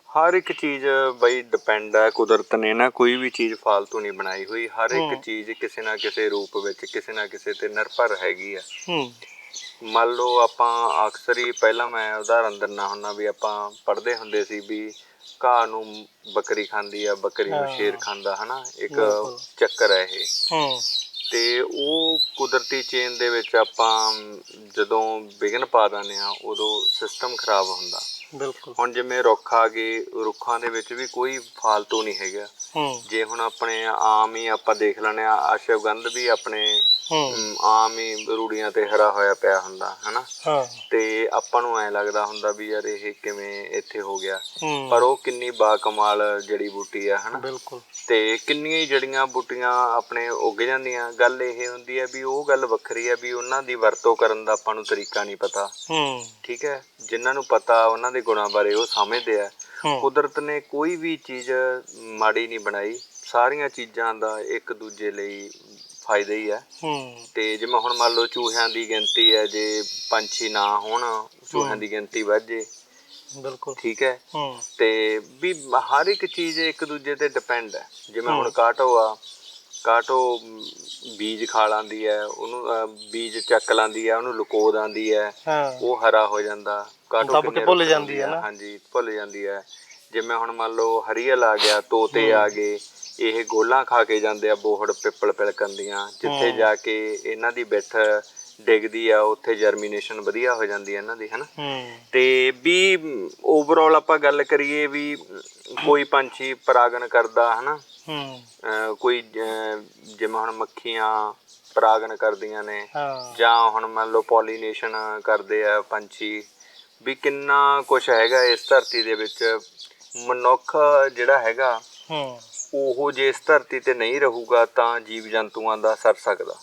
ਹਰ ਇੱਕ ਚੀਜ਼ ਬਈ ਡਿਪੈਂਡ ਹੈ ਕੁਦਰਤ ਨੇ ਨਾ ਕੋਈ ਵੀ ਚੀਜ਼ ਫालतू ਨਹੀਂ ਬਣਾਈ ਹੋਈ। ਹਰ ਇੱਕ ਚੀਜ਼ ਕਿਸੇ ਨਾ ਕਿਸੇ ਰੂਪ ਵਿੱਚ ਕਿਸੇ ਨਾ ਕਿਸੇ ਤੇ ਨਿਰਭਰ ਹੈਗੀ ਆ। ਮੰਨ ਲਓ ਆਪਾਂ ਅਕਸਰ ਹੀ ਪਹਿਲਾਂ ਮੈਂ ਉਦਾਹਰਨ ਦਿੰਦਾ ਹੁੰਨਾ ਵੀ ਆਪਾਂ ਪੜ੍ਹਦੇ ਹੁੰਦੇ ਸੀ ਵੀ ਘਾਹ ਨੂੰ ਬੱਕਰੀ ਖਾਂਦੀ ਆ ਬੱਕਰੀ ਨੂੰ। ਸ਼ੇਰ ਖਾਂਦਾ ਹਨਾ? ਇੱਕ। ਚੱਕਰ ਹੈ ਇਹ। ਹੂੰ। ਤੇ ਉਹ ਕੁਦਰਤੀ ਚੇਨ ਦੇ ਵਿੱਚ ਆਪਾਂ ਜਦੋਂ ਵਿਘਨ ਪਾ ਦਿੰਦੇ ਆ ਉਦੋਂ ਸਿਸਟਮ ਖਰਾਬ ਹੁੰਦਾ। ਬਿਲਕੁਲ। ਹੁਣ ਜਿਵੇਂ ਰੁੱਖ ਆ ਗਏ ਰੁੱਖਾਂ ਦੇ ਵਿੱਚ ਵੀ ਕੋਈ ਫਾਲਤੂ ਨਹੀਂ ਹੈਗਾ। ਜੇ ਹੁਣ ਆਪਣੇ ਆਮ ਹੀ ਆਪਾਂ ਦੇਖ ਲੈਂਦੇ ਆ ਅਸ਼ਵਗੰਧ ਵੀ ਆਪਣੇ ਆਮ ਹੀ ਰੂੜੀਆਂ ਤੇ ਹਰਾ ਹੋਇਆ ਪਿਆ ਹੁੰਦਾ ਹਨਾ? ਹਾਂ। ਤੇ ਆਪਾਂ ਨੂੰ ਐ ਲੱਗਦਾ ਹੁੰਦਾ ਵੀ ਯਾਰ ਇਹ ਕਿਵੇਂ ਇੱਥੇ ਹੋ ਗਿਆ। ਪਰ ਉਹ ਕਿੰਨੀ ਬਾ ਕਮਾਲ ਜੜੀ ਬੂਟੀ ਆ ਹਨਾ? ਬਿਲਕੁਲ। ਤੇ ਕਿੰਨੀਆਂ ਜੜੀਆਂ ਬੂਟੀਆਂ ਆਪਣੇ ਉੱਗ ਜਾਂਦੀਆਂ। ਗੱਲ ਇਹ ਹੁੰਦੀ ਹੈ ਵੀ ਉਹ ਗੱਲ ਵੱਖਰੀ ਹੈ ਵੀ ਉਹਨਾਂ ਦੀ ਵਰਤੋਂ ਕਰਨ ਦਾ ਆਪਾਂ ਨੂੰ ਤਰੀਕਾ ਨਹੀਂ ਪਤਾ। ਹੂੰ। ਠੀਕ ਹੈ? ਜਿਨ੍ਹਾਂ ਨੂੰ ਪਤਾ ਉਹਨਾਂ ਦੇ ਗੁਣਾਂ ਬਾਰੇ ਉਹ ਸਮਝਦੇ ਆ। ਕੁਦਰਤ ਨੇ ਕੋਈ ਵੀ ਚੀਜ਼ ਮਾੜੀ ਨਹੀਂ ਬਣਾਈ। ਸਾਰੀਆਂ ਚੀਜ਼ਾਂ ਦਾ ਇੱਕ ਦੂਜੇ ਲਈ ਫਾਇਦਾ ਹੀ ਹੈ। ਤੇ ਜਿਵੇਂ ਹੁਣ ਮੰਨ ਲਓ ਚੂਹਿਆਂ ਦੀ ਗਿਣਤੀ ਹੈ ਜੇ ਪੰਛੀ ਨਾ ਹੋਣ ਚੂਹਿਆਂ ਦੀ ਗਿਣਤੀ ਵੱਧ ਜੇ। ਬਿਲਕੁਲ। ਠੀਕ ਹੈ। ਹੂੰ। ਤੇ ਵੀ ਹਰ ਇੱਕ ਚੀਜ਼ ਇੱਕ ਦੂਜੇ ਤੇ ਡਿਪੈਂਡ ਹੈ। ਜਿਵੇਂ ਹੁਣ ਕਾਟੋ ਆ ਕਾਟੋ ਬੀਜ ਖਾ ਲਾਂਦੀ ਹੈ ਉਹਨੂੰ ਬੀਜ ਚੱਕ ਲਾਂਦੀ ਹੈ ਉਹਨੂੰ ਲੁਕੋ ਦਿੰਦੀ ਹੈ ਉਹ ਹਰਾ ਹੋ ਜਾਂਦਾ। ਕਾਟੋ ਦੱਬ ਕੇ ਭੁੱਲ ਜਾਂਦੀ ਹੈ ਨਾ। ਹਾਂਜੀ ਭੁੱਲ ਜਾਂਦੀ ਹੈ। ਜਿਵੇਂ ਹੁਣ ਮੰਨ ਲਓ ਹਰੀਅਲ ਆ ਗਿਆ ਤੋਤੇ ਆ ਗਏ ਇਹ ਗੋਲਾਂ ਖਾ ਕੇ ਜਾਂਦੇ ਆ ਬੋਹੜ ਪਿੱਪਲ ਪਿਲਕਣ ਦੀਆਂ। ਜਿੱਥੇ। ਜਾ ਕੇ ਇਹਨਾਂ ਦੀ ਬਿੱਠ ਡਿੱਗਦੀ ਆ ਉੱਥੇ ਜਰਮੀਨੇਸ਼ਨ ਵਧੀਆ ਹੋ ਜਾਂਦੀ ਹੈ ਇਹਨਾਂ ਦੀ ਹਨਾ? ਤੇ ਵੀ ਓਵਰਆਲ ਆਪਾਂ ਗੱਲ ਕਰੀਏ ਵੀ ਕੋਈ ਪੰਛੀ ਪਰਾਗਣ ਕਰਦਾ ਹਨਾ? ਹੂੰ। ਅਹ ਕੋਈ ਅਹ ਜਿਵੇਂ ਹੁਣ ਮੱਖੀਆਂ ਪਰਾਗਣ ਕਰਦੀਆਂ ਨੇ ਹਾਂ। ਜਾਂ ਹੁਣ ਮੰਨ ਲਓ ਪੋਲੀਨੇਸ਼ਨ ਕਰਦੇ ਆ ਪੰਛੀ ਵੀ ਕਿੰਨਾ ਕੁਝ ਹੈਗਾ ਇਸ ਧਰਤੀ ਦੇ ਵਿੱਚ। ਮਨੁੱਖ ਜਿਹੜਾ ਹੈਗਾ ਹੂੰ। ਉਹ ਜੇ ਇਸ ਧਰਤੀ ਤੇ ਨਹੀਂ ਰਹੂਗਾ ਤਾਂ ਜੀਵ ਜੰਤੂਆਂ ਦਾ ਸਰ ਸਕਦਾ।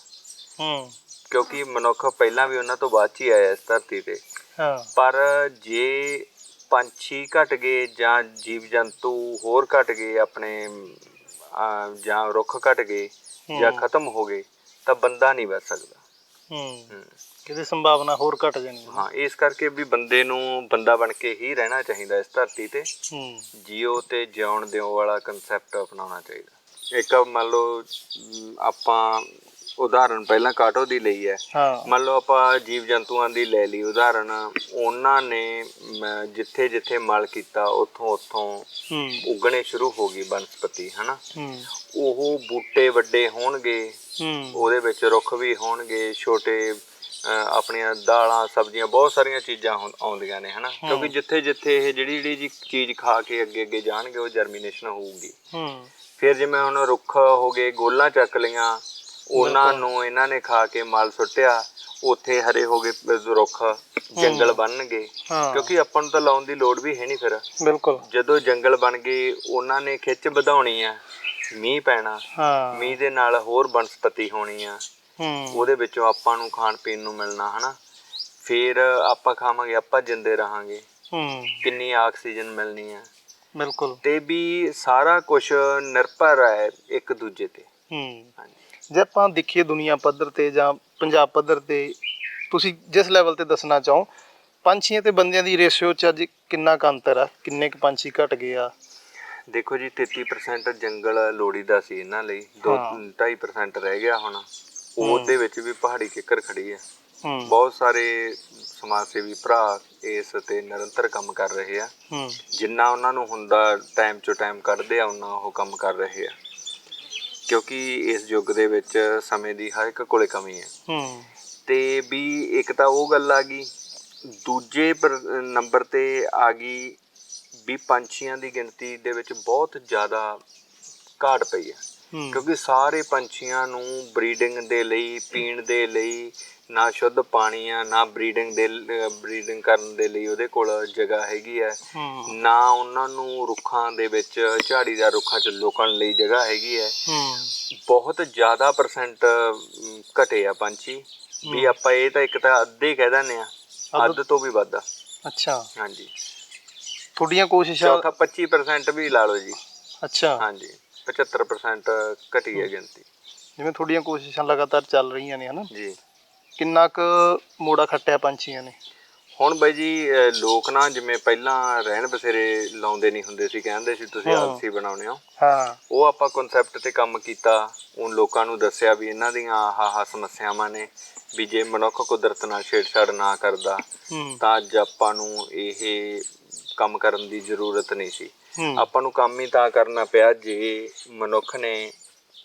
ਹੂੰ। ਕਿਉਂਕਿ ਮਨੁੱਖ ਪਹਿਲਾਂ ਵੀ ਉਹਨਾਂ ਤੋਂ ਬਾਅਦ 'ਚ ਹੀ ਆਇਆ ਇਸ ਧਰਤੀ ਤੇ। ਹਾਂ। ਪਰ ਜੇ ਪੰਛੀ ਘਟ ਗਏ ਜਾਂ ਜੀਵ ਜੰਤੂ ਹੋਰ ਘਟ ਗਏ ਆਪਣੇ ਅਹ, ਜਾਂ ਰੁੱਖ ਘਟ ਗਏ ਜਾਂ। ਖਤਮ ਹੋ ਗਏ ਤਾਂ ਬੰਦਾ ਨਹੀਂ ਬਚ ਸਕਦਾ। ਹੂੰ। ਹਮ, ਕਿਤੇ ਸੰਭਾਵਨਾ ਹੋਰ ਘਟ ਜਾਣੀ ਹੈ। ਹਾਂ ਇਸ ਕਰਕੇ ਵੀ ਬੰਦੇ ਨੂੰ ਬੰਦਾ ਬਣ ਕੇ ਹੀ ਰਹਿਣਾ ਚਾਹੀਦਾ ਇਸ ਧਰਤੀ ਤੇ। ਹੂੰ। ਜੀਓ ਤੇ ਜਿਉਣ ਦਿਓ ਵਾਲਾ ਕਨਸੈਪਟ ਅਪਣਾਉਣਾ ਚਾਹੀਦਾ। ਇੱਕ ਮੰਨ ਲਓ ਅਮ, ਆਪਾਂ ਉਦਾਹਰਨ ਪਹਿਲਾਂ ਕਾਟੋ ਦੀ ਲਈ ਹੈ। ਹਾਂ। ਮੰਨ ਲਓ ਆਪਾਂ ਜੀਵ ਜੰਤੂਆਂ ਦੀ ਲੈ ਲਈ। ਉਦਾਹਰਨ ਉਹਨਾਂ ਨੇ ਜਿੱਥੇ ਜਿੱਥੇ ਮਲ ਕੀਤਾ ਉੱਥੋਂ ਉੱਥੋਂ ਉਗਣੇ ਸ਼ੁਰੂ ਹੋ ਗਈ ਬਨਸਪਤੀ ਹਨਾ? ਉਹ ਬੂਟੇ ਵੱਡੇ ਹੋਣਗੇ ਉਹਦੇ ਵਿੱਚ ਰੁੱਖ ਵੀ ਹੋਣਗੇ ਛੋਟੇ ਆਪਣੀਆਂ ਦਾਲਾਂ ਸਬਜ਼ੀਆਂ ਬਹੁਤ ਸਾਰੀਆਂ ਚੀਜ਼ਾਂ ਆਉਂਦੀਆਂ ਨੇ ਹਨਾ? ਕਿਉਂਕਿ ਜਿੱਥੇ ਜਿੱਥੇ ਇਹ ਜਿਹੜੀ ਜਿਹੜੀ ਜੀ ਚੀਜ਼ ਖਾ ਕੇ ਅੱਗੇ ਅੱਗੇ ਜਾਣਗੇ ਉਹ ਜਰਮੀਨੇਸ਼ਨ ਹੋਊਗੀ। ਫਿਰ ਜਿਵੇਂ ਹੁਣ ਰੁੱਖ ਹੋ ਗਏ ਗੋਲਾਂ ਚੱਕ ਲਈਆਂ ਉਹਨਾਂ ਨੂੰ ਇਹਨਾਂ ਨੇ ਖਾ ਕੇ ਮਲ ਸੁੱਟਿਆ ਉੱਥੇ ਹਰੇ ਹੋ ਗਏ ਰੁੱਖ ਜੰਗਲ ਬਣਨਗੇ। ਹਾਂ। ਕਿਉਂਕਿ ਆਪਾਂ ਨੂੰ ਤਾਂ ਲਾਉਣ ਦੀ ਲੋੜ ਵੀ ਹੈ ਨਹੀਂ ਫਿਰ। ਬਿਲਕੁਲ। ਜਦੋਂ ਜੰਗਲ ਬਣ ਗਏ ਉਹਨਾਂ ਨੇ ਖਿੱਚ ਵਧਾਉਣੀ ਆ ਮੀਂਹ ਪੈਣਾ। ਹਾਂ। ਮੀਂਹ ਦੇ ਨਾਲ ਹੋਰ ਬਨਸਪਤੀ ਹੋਣੀ ਆ। ਹੂੰ। ਉਹਦੇ ਵਿੱਚੋਂ ਆਪਾਂ ਨੂੰ ਖਾਣ ਪੀਣ ਨੂੰ ਮਿਲਣਾ ਹਨਾ? ਫਿਰ ਆਪਾਂ ਖਾਵਾਂਗੇ ਆਪਾਂ ਜਿੰਦੇ ਰਹਾਂਗੇ। ਹੂੰ। ਕਿੰਨੀ ਆਕਸੀਜਨ ਮਿਲਣੀ ਆ। ਬਿਲਕੁਲ। ਤੇ ਵੀ ਸਾਰਾ ਕੁਝ ਨਿਰਭਰ ਹੈ ਇੱਕ ਦੂਜੇ ਤੇ। ਹੂੰ। ਹਾਂਜੀ। ਜੇ ਆਪਾਂ ਦੇਖੀਏ ਦੁਨੀਆ ਪੱਧਰ ਤੇ ਜਾਂ ਪੰਜਾਬ ਪੱਧਰ ਤੇ ਤੁਸੀਂ ਜਿਸ ਲੈਵਲ ਤੇ ਦੱਸਣਾ ਚਾਹੋ ਪੰਛੀਆਂ ਤੇ ਬੰਦਿਆਂ ਦੀ ਰੇਸ਼ਿਓ ਚ ਅੱਜ ਕਿੰਨਾ ਕੁ ਅੰਤਰ ਆ? ਕਿੰਨੇ ਕੁ ਪੰਛੀ ਘਟ ਗਏ ਆ? ਦੇਖੋ ਜੀ 33% ਜੰਗਲ ਲੋੜੀਦਾ ਸੀ ਇਹਨਾਂ ਲਈ। 2 ਹਾਂ। 2.5% ਰਹਿ ਗਿਆ ਹੁਣ। ਉਹਦੇ ਵਿੱਚ ਵੀ ਪਹਾੜੀ ਕਿੱਕਰ ਖੜੀ ਹੈ ਹੂੰ। ਬਹੁਤ ਸਾਰੇ ਸਮਾਜ ਸੇਵੀ ਭਰਾ ਇਸ ਤੇ ਨਿਰੰਤਰ ਕੰਮ ਕਰ ਰਹੇ ਆ। ਜਿੰਨਾ ਉਹਨਾਂ ਨੂੰ ਹੁੰਦਾ ਟਾਈਮ ਚੋਂ ਟਾਈਮ ਕੱਢਦੇ ਆ ਉਹਨਾਂ ਉਹ ਕੰਮ ਕਰ ਰਹੇ ਆ। ਕਿਉਂਕਿ ਇਸ ਯੁੱਗ ਦੇ ਵਿੱਚ ਸਮੇਂ ਦੀ ਹਰ ਇੱਕ ਕੋਲੇ ਕਮੀ ਹੈ। ਹੂੰ। ਤੇ ਵੀ ਇੱਕ ਤਾਂ ਉਹ ਗੱਲ ਆ ਗਈ ਦੂਜੇ ਨੰਬਰ ਤੇ ਆ ਗਈ ਵੀ ਪੰਛੀਆਂ ਦੀ ਗਿਣਤੀ ਦੇ ਵਿੱਚ ਬਹੁਤ ਜ਼ਿਆਦਾ ਘਾਟ ਪਈ ਹੂੰ। ਕਿਉਂਕਿ ਸਾਰੇ ਪੰਛੀਆਂ ਨੂੰ ਬਰੀਡਿੰਗ ਦੇ ਲਈ ਪੀਣ ਦੇ ਲਈ ਨਾ ਸ਼ੁੱਧ ਪਾਣੀ ਆ ਨਾ ਬਰੀਡਿੰਗ ਦੇ ਬਰੀਡਿੰਗ ਕਰਨ ਦੇ ਲਈ ਉਹਦੇ ਕੋਲ ਜਗ੍ਹਾ ਹੈਗੀ ਹੈ। ਨਾ ਉਹਨਾਂ ਨੂੰ ਰੁੱਖਾਂ ਦੇ ਵਿੱਚ ਝਾੜੀਦਾਰ ਰੁੱਖਾਂ 'ਚ ਲੁਕਣ ਲਈ ਜਗ੍ਹਾ ਹੈਗੀ ਹੈ। ਹੂੰ। ਬਹੁਤ ਜ਼ਿਆਦਾ ਪਰਸੈਂਟ ਘਟੇ ਆ ਪੰਛੀ। ਵੀ ਆਪਾਂ ਇਹ ਤਾਂ ਇੱਕ ਤਾਂ ਅੱਧੇ ਕਹਿ ਦਿੰਦੇ ਆ। ਅੱਧ? ਤੋਂ ਵੀ ਵੱਧ। ਆ। ਅੱਛਾ। ਹਾਂਜੀ। ਤੁਹਾਡੀਆਂ ਕੋਸ਼ਿਸ਼ਾਂ ਚੌਥਾ 25% ਵੀ ਲਾ ਲਓ ਜੀ। ਅੱਛਾ। ਹਾਂਜੀ। 75% ਘਟੀ ਹੈ ਗਿਣਤੀ। ਜਿਵੇਂ ਤੁਹਾਡੀਆਂ ਕੋਸ਼ਿਸ਼ਾਂ ਲਗਾਤਾਰ ਚੱਲ ਰਹੀਆਂ ਨੇ ਹਨਾ? ਜੀ। ਕਿੰਨਾ ਕੁ ਮੋੜਾ ਖੱਟਿਆ ਪੰਛੀਆਂ ਨੇ? ਹੁਣ ਬਾਈ ਜੀ ਅਹ ਲੋਕ ਨਾ ਜਿਵੇਂ ਪਹਿਲਾਂ ਰਹਿਣ ਬਸੇਰੇ ਲਾਉਂਦੇ ਨਹੀਂ ਹੁੰਦੇ ਸੀ ਕਹਿੰਦੇ ਸੀ ਤੁਸੀਂ ਹਾਂ। ਆਲਸੀ ਬਣਾਉਣੇ ਹੋ। ਹਾਂ। ਉਹ ਆਪਾਂ ਕਨਸੈਪਟ ਤੇ ਕੰਮ ਕੀਤਾ। ਉਹ ਲੋਕਾਂ ਨੂੰ ਦੱਸਿਆ ਵੀ ਇਹਨਾਂ ਦੀਆਂ ਆਹ ਆਹ ਸਮੱਸਿਆਵਾਂ ਨੇ ਵੀ ਜੇ ਮਨੁੱਖ ਕੁਦਰਤ ਨਾਲ ਛੇੜਛਾੜ ਨਾ ਕਰਦਾ ਹੂੰ। ਤਾਂ ਅੱਜ ਆਪਾਂ ਨੂੰ ਇਹ ਕੰਮ ਕਰਨ ਦੀ ਜ਼ਰੂਰਤ ਨਹੀਂ ਸੀ। ਆਪਾਂ ਨੂੰ ਕੰਮ ਹੀ ਤਾਂ ਕਰਨਾ ਪਿਆ ਜੇ ਮਨੁੱਖ ਨੇ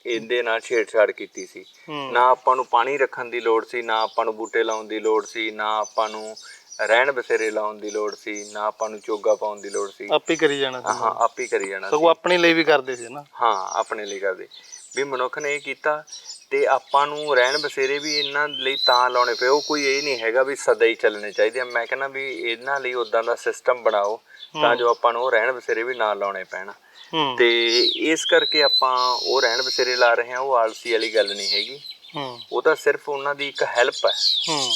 ਇਹਦੇ ਨਾਲ ਛੇੜਛਾੜ ਕੀਤੀ ਸੀ। ਨਾ ਆਪਾਂ ਨੂੰ ਪਾਣੀ ਰੱਖਣ ਦੀ ਲੋੜ ਸੀ ਨਾ ਆਪਾਂ ਨੂੰ ਬੂਟੇ ਲਾਉਣ ਦੀ ਲੋੜ ਸੀ ਨਾ ਆਪਾਂ ਨੂੰ ਰਹਿਣ ਬਸੇਰੇ ਲਾਉਣ ਦੀ ਲੋੜ ਸੀ ਨਾ ਆਪਾਂ ਨੂੰ ਚੋਗਾ ਪਾਉਣ ਦੀ ਲੋੜ ਸੀ। ਆਪੇ ਕਰੀ ਜਾਣਾ ਸੀ। ਹਾਂ ਆਪ ਕਰੀ ਜਾਣਾ ਸੀ। ਸਗੋਂ ਆਪਣੇ ਲਈ ਵੀ ਕਰਦੇ ਸੀ ਨਾ। ਹਾਂ ਆਪਣੇ ਲਈ ਕਰਦੇ। ਵੀ ਮਨੁੱਖ ਨੇ ਇਹ ਕੀਤਾ ਤੇ ਆਪਾਂ ਨੂੰ ਰਹਿਣ ਬਸੇਰੇ ਵੀ ਇਹਨਾਂ ਲਈ ਤਾਂ ਲਾਉਣੇ ਪਏ। ਉਹ ਕੋਈ ਇਹ ਨਹੀਂ ਹੈਗਾ ਵੀ ਸਦਾ ਹੀ ਚੱਲਣੇ ਚਾਹੀਦੇ ਆ। ਮੈਂ ਕਹਿੰਦਾ ਵੀ ਇਹਨਾਂ ਲਈ ਉਦਾਂ ਦਾ ਸਿਸਟਮ ਬਣਾਓ ਤਾਂ ਜੋ ਆਪਾਂ ਨੂੰ ਰਹਿਣ ਬਸੇਰੇ ਵੀ ਨਾ ਲਾਉਣੇ ਪੈਣ। ਤੇ ਇਸ ਕਰਕੇ ਆਪਾਂ ਉਹ ਰਹਿਣ ਬਸੇਰੇ ਲਾ ਰਹੇ ਹਾਂ ਉਹ ਆਲਸੀ ਵਾਲੀ ਗੱਲ ਨਹੀਂ ਹੈਗੀ। ਉਹ ਤਾਂ ਸਿਰਫ ਉਹਨਾਂ ਦੀ ਇੱਕ ਹੈਲਪ ਹੈ। ਹੂੰ।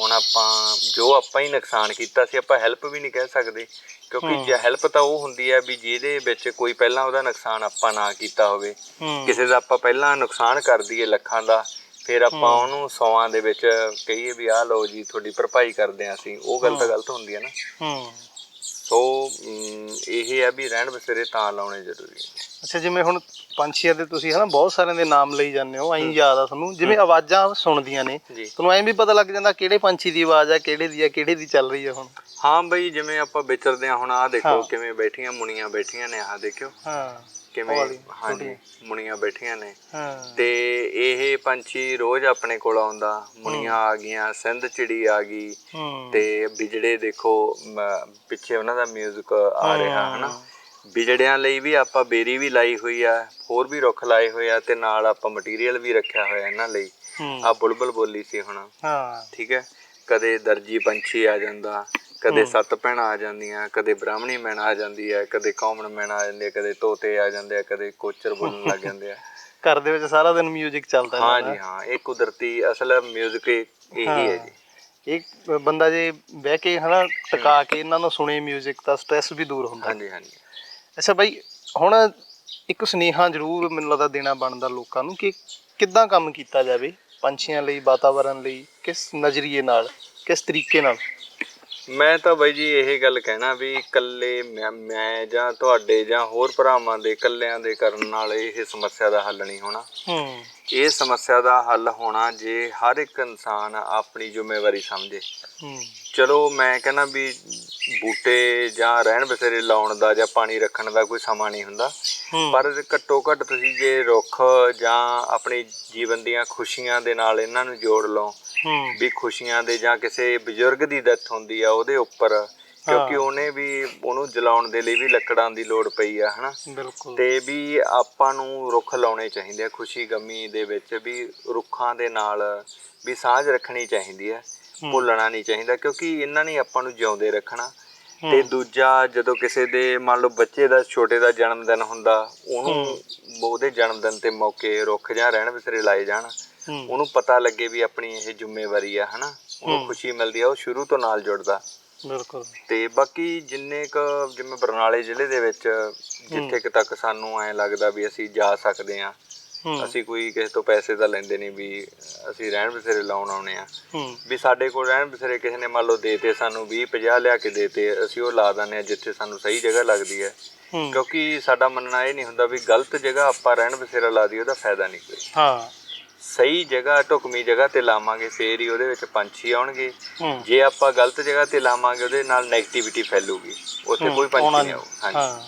ਹੁਣ ਆਪਾਂ ਜੋ ਆਪਾਂ ਹੀ ਨੁਕਸਾਨ ਕੀਤਾ ਸੀ ਆਪਾਂ ਹੈਲਪ ਵੀ ਨਹੀਂ ਕਹਿ ਸਕਦੇ। ਕਿਉਂਕਿ ਜੇ ਹੈਲਪ ਤਾਂ ਉਹ ਹੁੰਦੀ ਹੈ ਵੀ ਜਿਹਦੇ ਵਿੱਚ ਕੋਈ ਪਹਿਲਾਂ ਉਹਦਾ ਨੁਕਸਾਨ ਆਪਾਂ ਨਾ ਕੀਤਾ ਹੋਵੇ ਕਿਸੇ ਦਾ ਆਪਾਂ ਪਹਿਲਾਂ ਨੁਕਸਾਨ ਕਰ ਦਈਏ ਲੱਖਾਂ ਦਾ ਫਿਰ ਆਪਾਂ ਉਹਨੂੰ ਸੌਆਂ ਦੇ ਵਿੱਚ ਕਹੀਏ ਵੀ ਆਹ ਲਓ ਜੀ ਤੁਹਾਡੀ ਭਰਪਾਈ ਕਰਦੇ ਹਾਂ ਅਸੀਂ ਉਹ ਗੱਲ ਤਾਂ ਗਲਤ ਹੁੰਦੀ ਹੈ ਨਾ। ਹੂੰ। ਸੋ ਇਹ ਹੈ ਵੀ ਰਹਿਣ ਬਸੇਰੇ ਤਾਂ ਲਾਉਣੇ ਜ਼ਰੂਰੀ ਹੈ ਅੱਛਾ ਜਿਵੇਂ ਹੁਣ ਪੰਛੀਆਂ ਦੇ ਤੁਸੀਂ ਹਨਾ ਬਹੁਤ ਸਾਰਿਆਂ ਦੇ ਨਾਮ ਲਈ ਜਾਂਦੇ ਹੋ ਐਂ ਯਾਦ ਆ ਤੁਹਾਨੂੰ ਜਿਵੇਂ ਆਵਾਜ਼ਾਂ ਸੁਣਦੀਆਂ ਨੇ ਜੀ। ਤੁਹਾਨੂੰ ਐਂ ਵੀ ਪਤਾ ਲੱਗ ਜਾਂਦਾ ਕਿਹੜੇ ਪੰਛੀ ਦੀ ਆਵਾਜ਼ ਆ ਕਿਹੜੇ ਦੀ ਆ ਕਿਹੜੇ ਦੀ ਚੱਲ ਰਹੀ ਆ ਹੁਣ। ਹਾਂ ਬਈ ਜਿਵੇਂ ਆਪਾਂ ਵਿਚਰਦੇ ਹਾਂ ਹੁਣ ਆਹ ਹਾਂ। ਦੇਖੋ ਕਿਵੇਂ ਬੈਠੀਆਂ ਮੁਨੀਆਂ ਬੈਠੀਆਂ ਨੇ ਆਹ ਦੇਖਿਓ। ਹਾਂ। ਕਿਵੇਂ ਵਾਲੀ, ਹਾਂਜੀ ਮੁਨੀਆਂ ਬੈਠੀਆਂ ਨੇ। ਹਾਂ। ਤੇ ਇਹ ਪੰਛੀ ਰੋਜ਼ ਆਪਣੇ ਕੋਲ ਆਉਂਦਾ। ਮੁਨੀਆਂ ਆ ਗਈਆਂ ਸਿੰਧ ਚਿੜੀ ਆ ਗਈ। ਹੂੰ। ਤੇ ਵਿਜੜੇ ਦੇਖੋ ਮ- ਪਿੱਛੇ ਉਹਨਾਂ ਦਾ 뮤직 ਆ ਰਿਹਾ ਹਨਾ। ਵਿਜੜਿਆਂ ਲਈ ਵੀ ਆਪਾਂ ਬੇਰੀ ਵੀ ਲਾਈ ਹੋਈ ਆ ਹੋਰ ਵੀ ਰੁੱਖ ਲਾਏ ਹੋਏ ਆ ਤੇ ਨਾਲ ਆਪਾਂ ਮਟੀਰੀਅਲ ਵੀ ਰੱਖਿਆ ਹੋਇਆ ਇਹਨਾਂ ਲਈ। ਹੂੰ। ਆ ਬੁਲਬੁਲ ਬੋਲੀ ਸੀ ਹੁਣ। ਹਾਂ। ਠੀਕ ਹੈ? ਕਦੇ ਦਰਜੀ ਪੰਛੀ ਆ ਜਾਂਦਾ ਕਦੇ ਸੱਤ ਭੈਣਾਂ ਆ ਜਾਂਦੀਆਂ ਕਦੇ ਬ੍ਰਾਹਮਣੀ ਮੈਣਾ ਆ ਜਾਂਦੀ ਹੈ ਕਦੇ ਕੌਮਣ ਮੈਣਾ ਆ ਜਾਂਦੀ ਹੈ ਕਦੇ ਤੋਤੇ ਆ ਜਾਂਦੇ ਆ ਕਦੇ ਕੋਚਰ ਬੋਲਣ ਲੱਗ ਜਾਂਦੇ ਆ [LAUGHS] ਘਰ ਦੇ ਵਿੱਚ ਸਾਰਾ ਦਿਨ 뮤직 ਚੱਲਦਾ ਹਾਂ ਰਹਿੰਦਾ ਜੀ ਹਾਂ ਇਹ ਕੁਦਰਤੀ ਅਸਲ 뮤직 ਇਹੀ ਹੈ ਜੀ ਇੱਕ ਬੰਦਾ ਜੇ ਬਹਿ ਕੇ ਹਨਾ ਟਿਕਾ ਕੇ ਇਹਨਾਂ ਨੂੰ ਸੁਣੇ 뮤직 ਤਾਂ ਸਟ੍ਰੈਸ ਵੀ ਦੂਰ ਹੁੰਦਾ ਹਾਂਜੀ ਹਾਂਜੀ ਅੱਛਾ ਬਾਈ ਹੁਣ ਇੱਕ ਸੁਨੇਹਾ ਜ਼ਰੂਰ ਮੈਨੂੰ ਲੱਗਦਾ ਦੇਣਾ ਬਣਦਾ ਲੋਕਾਂ ਨੂੰ ਕਿ ਕਿੱਦਾਂ ਕੰਮ ਕੀਤਾ ਜਾਵੇ ਪੰਛੀਆਂ ਲਈ ਵਾਤਾਵਰਣ ਲਈ ਕਿਸ ਨਜ਼ਰੀਏ ਨਾਲ ਕਿਸ ਤਰੀਕੇ ਨਾਲ ਮੈਂ ਤਾਂ ਬਾਈ ਜੀ ਇਹ ਗੱਲ ਕਹਿਣਾ ਵੀ ਇਕੱਲੇ ਮੈਂ- ਮੈਂ ਜਾਂ ਤੁਹਾਡੇ ਜਾਂ ਹੋਰ ਭਰਾਵਾਂ ਦੇ ਇਕੱਲਿਆਂ ਦੇ ਕਰਨ ਨਾਲ ਇਹ ਸਮੱਸਿਆ ਦਾ ਹੱਲ ਨਹੀਂ ਹੋਣਾ। ਹੂੰ। ਇਹ ਸਮੱਸਿਆ ਦਾ ਹੱਲ ਹੋਣਾ ਜੇ ਹਰ ਇੱਕ ਇਨਸਾਨ ਆਪਣੀ ਜ਼ਿੰਮੇਵਾਰੀ ਸਮਝੇ। ਹੂੰ। ਚਲੋ ਮੈਂ ਕਹਿੰਦਾ ਵੀ ਬੂਟੇ ਜਾਂ ਰਹਿਣ ਬਸੇਰੇ ਲਾਉਣ ਦਾ ਜਾਂ ਪਾਣੀ ਰੱਖਣ ਦਾ ਕੋਈ ਸਮਾਂ ਨਹੀਂ ਹੁੰਦਾ। ਪਰ ਘੱਟੋ ਘੱਟ ਤੁਸੀਂ ਜੇ ਰੁੱਖ ਜਾਂ ਆਪਣੀ ਜੀਵਨ ਦੀਆਂ ਖੁਸ਼ੀਆਂ ਦੇ ਨਾਲ ਇਹਨਾਂ ਨੂੰ ਜੋੜ ਲਓ ਵੀ ਖੁਸ਼ੀਆਂ ਦੇ ਜਾਂ ਕਿਸੇ ਬਜ਼ੁਰਗ ਦੀ ਡੈਥ ਹੁੰਦੀ ਆ ਉਹਦੇ ਉੱਪਰ ਕਿਉਂਕਿ ਉਹਨੇ ਵੀ ਉਹਨੂੰ ਜਲਾਉਣ ਦੇ ਲਈ ਵੀ ਲੱਕੜਾਂ ਦੀ ਲੋੜ ਪਈ ਆ ਹਨਾ? ਬਿਲਕੁਲ। ਤੇ ਵੀ ਆਪਾਂ ਨੂੰ ਰੁੱਖ ਲਾਉਣੇ ਚਾਹੀਦੇ ਆ ਖੁਸ਼ੀ ਗਮੀ ਦੇ ਵਿੱਚ ਵੀ ਰੁੱਖਾਂ ਦੇ ਨਾਲ ਵੀ ਸਾਂਝ ਰੱਖਣੀ ਚਾਹੀਦੀ ਹੈ ਭੁੱਲਣਾ ਨਹੀਂ ਚਾਹੀਦਾ ਕਿਉਂਕਿ ਇਹਨਾਂ ਨੇ ਆਪਾਂ ਨੂੰ ਜਿਉਂਦੇ ਰੱਖਣਾ। ਤੇ ਦੂਜਾ ਜਦੋਂ ਕਿਸੇ ਦੇ ਮੰਨ ਲਓ ਬੱਚੇ ਦਾ ਛੋਟੇ ਦਾ ਜਨਮ ਦਿਨ ਹੁੰਦਾ ਉਹਨੂੰ ਉਹਦੇ ਜਨਮ ਦਿਨ ਤੇ ਮੌਕੇ ਰੁੱਖ ਜਾਂ ਰਹਿਣ ਬਸੇਰੇ ਲਾਏ ਜਾਣ ਉਹਨੂੰ ਪਤਾ ਲੱਗੇ ਵੀ ਆਪਣੀ ਇਹ ਜ਼ਿੰਮੇਵਾਰੀ ਆ ਹਨਾ। ਉਹਨੂੰ ਖੁਸ਼ੀ ਮਿਲਦੀ ਆ ਉਹ ਸ਼ੁਰੂ ਤੋਂ ਨਾਲ ਜੁੜਦਾ। ਬਿਲਕੁਲ। ਤੇ ਬਾਕੀ ਜਿੰਨੇ ਕ ਜਿਵੇਂ ਬਰਨਾਲੇ ਜ਼ਿਲ੍ਹੇ ਦੇ ਵਿੱਚ ਜਿੱਥੇ ਕੁ ਤੱਕ ਸਾਨੂੰ ਐ ਲੱਗਦਾ ਵੀ ਅਸੀਂ ਜਾ ਸਕਦੇ ਆ ਅਸੀਂ ਕੋਈ ਕਿਸੇ ਤੋਂ ਪੈਸੇ ਤਾਂ ਲੈਂਦੇ ਨਹੀਂ ਵੀ ਅਸੀਂ ਰਹਿਣ ਬਸੇਰੇ ਲਾਉਣ ਆਉਣੇ ਆ। ਵੀ ਸਾਡੇ ਕੋਲ ਰਹਿਣ ਬਸੇਰੇ ਕਿਸੇ ਨੇ ਮੰਨ ਲਓ ਦੇਤੇ ਸਾਨੂੰ 20 50 ਲਿਆ ਕੇ ਦੇਤੇ ਅਸੀਂ ਉਹ ਲਾ ਦਿੰਦੇ ਆ ਜਿੱਥੇ ਸਾਨੂੰ ਸਹੀ ਜਗ੍ਹਾ ਲੱਗਦੀ ਹੈ। ਕਿਉਂਕਿ ਸਾਡਾ ਮੰਨਣਾ ਇਹ ਨਹੀਂ ਹੁੰਦਾ ਵੀ ਗਲਤ ਜਗ੍ਹਾ ਆਪਾਂ ਰਹਿਣ ਬਸੇਰਾ ਲਾ ਦਈਏ ਉਹਦਾ ਫਾਇਦਾ ਨਹੀਂ ਕੋਈ। ਹਾਂ। ਸਹੀ ਜਗ੍ਹਾ ਢੁਕਵੀਂ ਜਗ੍ਹਾ ਤੇ ਲਾਵਾਂਗੇ ਫੇਰ ਹੀ ਉਹਦੇ ਵਿੱਚ ਪੰਛੀ ਆਉਣਗੇ। ਜੇ ਆਪਾਂ ਗਲਤ ਜਗ੍ਹਾ ਤੇ ਲਾਵਾਂਗੇ ਉਹਦੇ ਨਾਲ 네ਗੇਟਿਵਿਟੀ ਫੈਲੂਗੀ। ਉੱਥੇ ਕੋਈ ਪੰਛੀ ਨਹੀਂ ਆਊ ਹਾਂਜੀ। ਹਾਂ।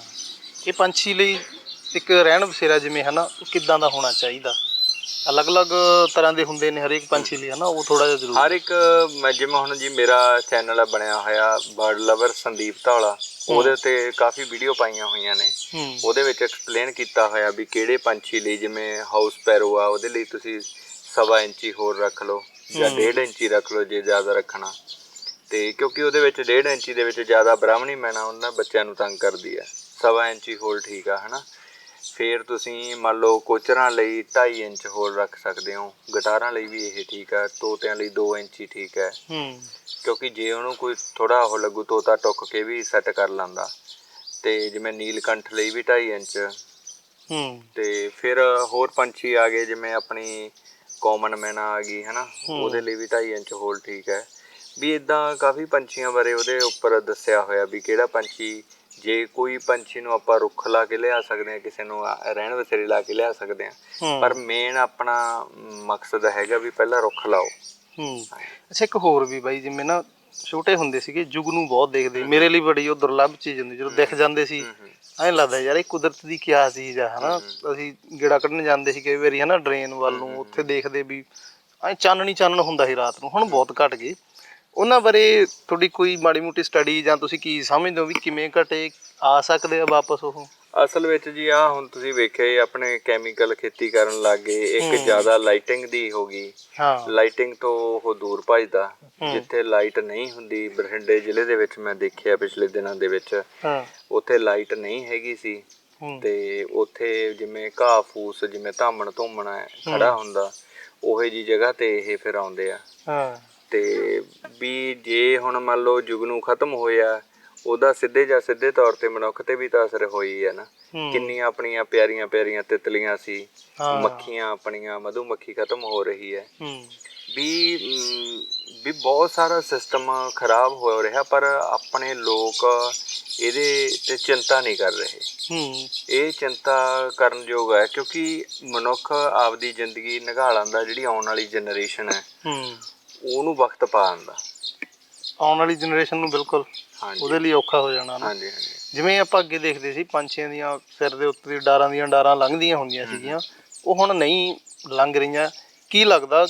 ਇਹ ਪੰਛੀ ਲਈ ਇੱਕ ਰਹਿਣ ਬਸੇਰਾ ਜਿਵੇਂ ਹਨਾ ਉਹ ਕਿੱਦਾਂ ਦਾ ਹੋਣਾ ਚਾਹੀਦਾ? ਅਲੱਗ-ਅਲੱਗ ਤਰ੍ਹਾਂ ਦੇ ਹੁੰਦੇ ਨੇ ਹਰੇਕ ਪੰਛੀ ਲਈ ਹਨਾ ਉਹ ਥੋੜਾ ਜਿਹਾ ਜ਼ਰੂਰ। ਹਰ ਇੱਕ ਮੈਂ ਜਿਵੇਂ ਹੁਣ ਜੀ ਮੇਰਾ ਚੈਨਲ ਬਣਿਆ ਹੋਇਆ ਬਰਡ ਲਵਰ ਸੰਦੀਪ ਧੌਲਾ ਉਹਦੇ ਉੱਤੇ ਕਾਫੀ ਵੀਡੀਓ ਪਾਈਆਂ ਹੋਈਆਂ ਨੇ। ਹੂੰ। ਉਹਦੇ ਵਿੱਚ ਐਕਸਪਲੇਨ ਕੀਤਾ ਹੋਇਆ ਵੀ ਕਿਹੜੇ ਪੰਛੀ ਲਈ ਜਿਵੇਂ ਹਾਊਸ ਪੈਰੋ ਆ ਉਹਦੇ ਲਈ ਤੁਸੀਂ ਸਵਾ ਇੰਚੀ ਹੋਰ ਰੱਖ ਲਓ ਜਾਂ ਡੇਢ ਇੰਚੀ ਰੱਖ ਲਓ ਜੇ ਜ਼ਿਆਦਾ ਰੱਖਣਾ। ਤੇ ਕਿਉਂਕਿ ਉਹਦੇ ਵਿੱਚ ਡੇਢ ਇੰਚੀ ਦੇ ਵਿੱਚ ਜ਼ਿਆਦਾ ਬ੍ਰਾਹਮਣੀ ਮੈਨਾ ਉਹਨਾਂ ਬੱਚਿਆਂ ਨੂੰ ਤੰਗ ਕਰਦੀ ਹੈ ਸਵਾ ਇੰਚੀ ਹੋਲ ਠੀਕ ਆ ਹਨਾ। ਫਿਰ ਤੁਸੀਂ ਮੰਨ ਲਓ ਕੋਚਰਾਂ ਲਈ 2.5 ਇੰਚ ਹੋਰ ਰੱਖ ਸਕਦੇ ਹੋ। ਗਿਟਾਰਾਂ ਲਈ ਵੀ ਇਹ ਠੀਕ ਹੈ ਤੋਤਿਆਂ ਲਈ 2 ਇੰਚੀ ਠੀਕ ਹੈ। ਹੂੰ। ਕਿਉਂਕਿ ਜੇ ਉਹਨੂੰ ਕੋਈ ਥੋੜਾ ਉਹ ਲੱਗੂ ਤੋਤਾ ਟੁੱਕ ਕੇ ਵੀ ਸੈੱਟ ਕਰ ਲੈਂਦਾ। ਤੇ ਜਿਵੇਂ ਨੀਲਕੰਠ ਲਈ ਵੀ 2.5 ਇੰਚ। ਹੂੰ। ਤੇ ਫਿਰ ਹੋਰ ਪੰਛੀ ਆ ਗਏ ਜਿਵੇਂ ਆਪਣੀ ਕਾਮਨ ਮੈਨਾ ਆ ਗਈ ਹਨਾ? ਉਹਦੇ ਲਈ ਵੀ 2.5 ਇੰਚ ਹੋਲ ਠੀਕ ਹੈ। ਵੀ ਇਦਾਂ ਕਾਫੀ ਪੰਛੀਆਂ ਬਾਰੇ ਉਹਦੇ ਉੱਪਰ ਦੱਸਿਆ ਹੋਇਆ ਵੀ ਕਿਹੜਾ ਪੰਛੀ ਜੇ ਕੋਈ ਪੰਛੀ ਨੂੰ ਆਪਾਂ ਰੁੱਖ ਲਾ ਕੇ ਲਿਆ ਸਕਦੇ ਆ ਕਿਸੇ ਨੂੰ ਰਹਿਣ ਵਸੇਰੇ ਲਾ ਕੇ ਲਿਆ ਸਕਦੇ ਆ ਪਰ ਮੇਨ ਆਪਣਾ ਮਕਸਦ ਹੈਗਾ ਵੀ ਪਹਿਲਾਂ ਰੁੱਖ ਲਾਓ। ਹੂੰ। ਅੱਛਾ ਇੱਕ ਹੋਰ ਵੀ ਬਾਈ ਜਿਵੇਂ ਨਾ ਛੋਟੇ ਹੁੰਦੇ ਸੀਗੇ ਜੁਗਨੂ ਬਹੁਤ ਦੇਖਦੇ ਮੇਰੇ ਲਈ ਬੜੀ ਉਹ ਦੁਰਲੱਭ ਚੀਜ਼ ਹੁੰਦੀ ਜਦੋਂ ਦਿਖ ਜਾਂਦੇ ਸੀ ਐਂ ਲੱਗਦਾ ਯਾਰ ਇਹ ਕੁਦਰਤ ਦੀ ਕੀ ਚੀਜ਼ ਆ ਹਨਾ? ਅਸੀਂ ਗੇੜਾ ਕੱਢਣ ਜਾਂਦੇ ਸੀ ਕਈ ਵਾਰੀ ਹਨਾ ਡਰੇਨ ਵੱਲ ਨੂੰ ਉੱਥੇ ਦੇਖਦੇ ਵੀ ਐਂ ਚਾਨਣੀ ਚਾਨਣ ਹੁੰਦਾ ਸੀ ਰਾਤ ਨੂੰ ਹੁਣ ਬਹੁਤ ਘਟ ਗਏ ਉਹਨਾਂ ਬਾਰੇ ਤੁਹਾਡੀ ਕੋਈ ਮਾੜੀ ਮੋਟੀ ਸਟੱਡੀ ਜਾਂ ਤੁਸੀਂ ਕੀ ਸਮਝਦੇ ਹੋ ਵੀ ਕਿਵੇਂ ਘਟੇ ਆ ਸਕਦੇ ਆ ਵਾਪਸ ਉਹ? ਅਸਲ ਵਿੱਚ ਜੀ ਆ ਹੁਣ ਤੁਸੀਂ ਵੇਖਿਆ ਹੀ ਆਪਣੇ ਕੈਮੀਕਲ ਖੇਤੀ ਕਰਨ ਲੱਗੇ ਇੱਕ ਜ਼ਿਆਦਾ ਲਾਈਟਿੰਗ ਦੀ ਹੋ ਗਈ। ਹਾਂ। ਲਾਈਟਿੰਗ ਤੋਂ ਉਹ ਦੂਰ ਭਜਦਾ। ਜਿੱਥੇ ਲਾਈਟ ਨਹੀਂ ਹੁੰਦੀ ਬਠਿੰਡੇ ਜ਼ਿਲ੍ਹੇ ਦੇ ਵਿੱਚ ਮੈਂ ਦੇਖਿਆ ਪਿਛਲੇ ਦਿਨਾਂ ਦੇ ਵਿੱਚ। ਹਾਂ। ਉੱਥੇ ਲਾਈਟ ਨਹੀਂ ਹੈਗੀ ਸੀ। ਤੇ ਉੱਥੇ ਜਿਵੇਂ ਘਾਹ ਫੂਸ ਜਿਵੇਂ ਧਾਮਣ ਧੂਮਣ ਖੜਾ ਹੁੰਦਾ ਉਹੇ ਜੀ ਜਗ੍ਹਾ ਤੇ ਇਹ ਫਿਰ ਆਉਂਦੇ ਆ। ਹਾਂ। ਤੇ ਵੀ ਜੇ ਹੁਣ ਮੰਨ ਲਓ ਜੁਗਨੂ ਖਤਮ ਹੋਇਆ ਉਹਦਾ ਸਿੱਧੇ ਜਾਂ ਸਿੱਧੇ ਤੌਰ ਤੇ ਮਨੁੱਖ ਤੇ ਵੀ ਤਾਂ ਅਸਰ ਹੋਈ ਹੈ ਨਾ। ਕਿੰਨੀਆਂ ਆਪਣੀਆਂ ਪਿਆਰੀਆਂ ਪਿਆਰੀਆਂ ਤਿਤਲੀਆਂ ਸੀ। ਮੱਖੀਆਂ ਆਪਣੀਆਂ ਮਧੂ ਮੱਖੀ ਖਤਮ ਹੋ ਰਹੀ ਹੈ। ਵੀ ਵੀ ਬਹੁਤ ਸਾਰਾ ਸਿਸਟਮ ਖਰਾਬ ਹੋ ਰਿਹਾ ਪਰ ਆਪਣੇ ਲੋਕ ਇਹਦੇ ਤੇ ਚਿੰਤਾ ਨਹੀਂ ਕਰ ਰਹੇ। ਹੂੰ। ਇਹ ਚਿੰਤਾ ਕਰਨ ਯੋਗ ਹੈ ਕਿਉਂਕਿ ਮਨੁੱਖ ਆਪਦੀ ਜ਼ਿੰਦਗੀ ਨਿਗਾਲਾਂ ਜਿਹੜੀ ਆਉਣ ਵਾਲੀ ਜਨਰੇਸ਼ਨ ਹੈ। ਹੂੰ। ਉਹਨੂੰ ਵਕਤ ਪਾਉਣ ਦਾ ਆਉਣ ਵਾਲੀ ਜਨਰੇਸ਼ਨ ਨੂੰ ਬਿਲਕੁਲ ਹਾਂਜੀ। ਉਹਦੇ ਲਈ ਔਖਾ ਹੋ ਜਾਣਾ ਨਾ। ਹਾਂਜੀ ਹਾਂਜੀ। ਜਿਵੇਂ ਆਪਾਂ ਅੱਗੇ ਦੇਖਦੇ ਸੀ ਪੰਛੀਆਂ ਦੀਆਂ ਸਿਰ ਦੇ ਉੱਤੇ ਦੀ ਡਾਰਾਂ ਦੀਆਂ ਡਾਰਾਂ ਲੰਘਦੀਆਂ ਹੁੰਦੀਆਂ ਸੀਗੀਆਂ। ਉਹ ਹੁਣ ਨਹੀਂ ਲੰਘ ਰਹੀਆਂ। ਕੀ ਲੱਗਦਾ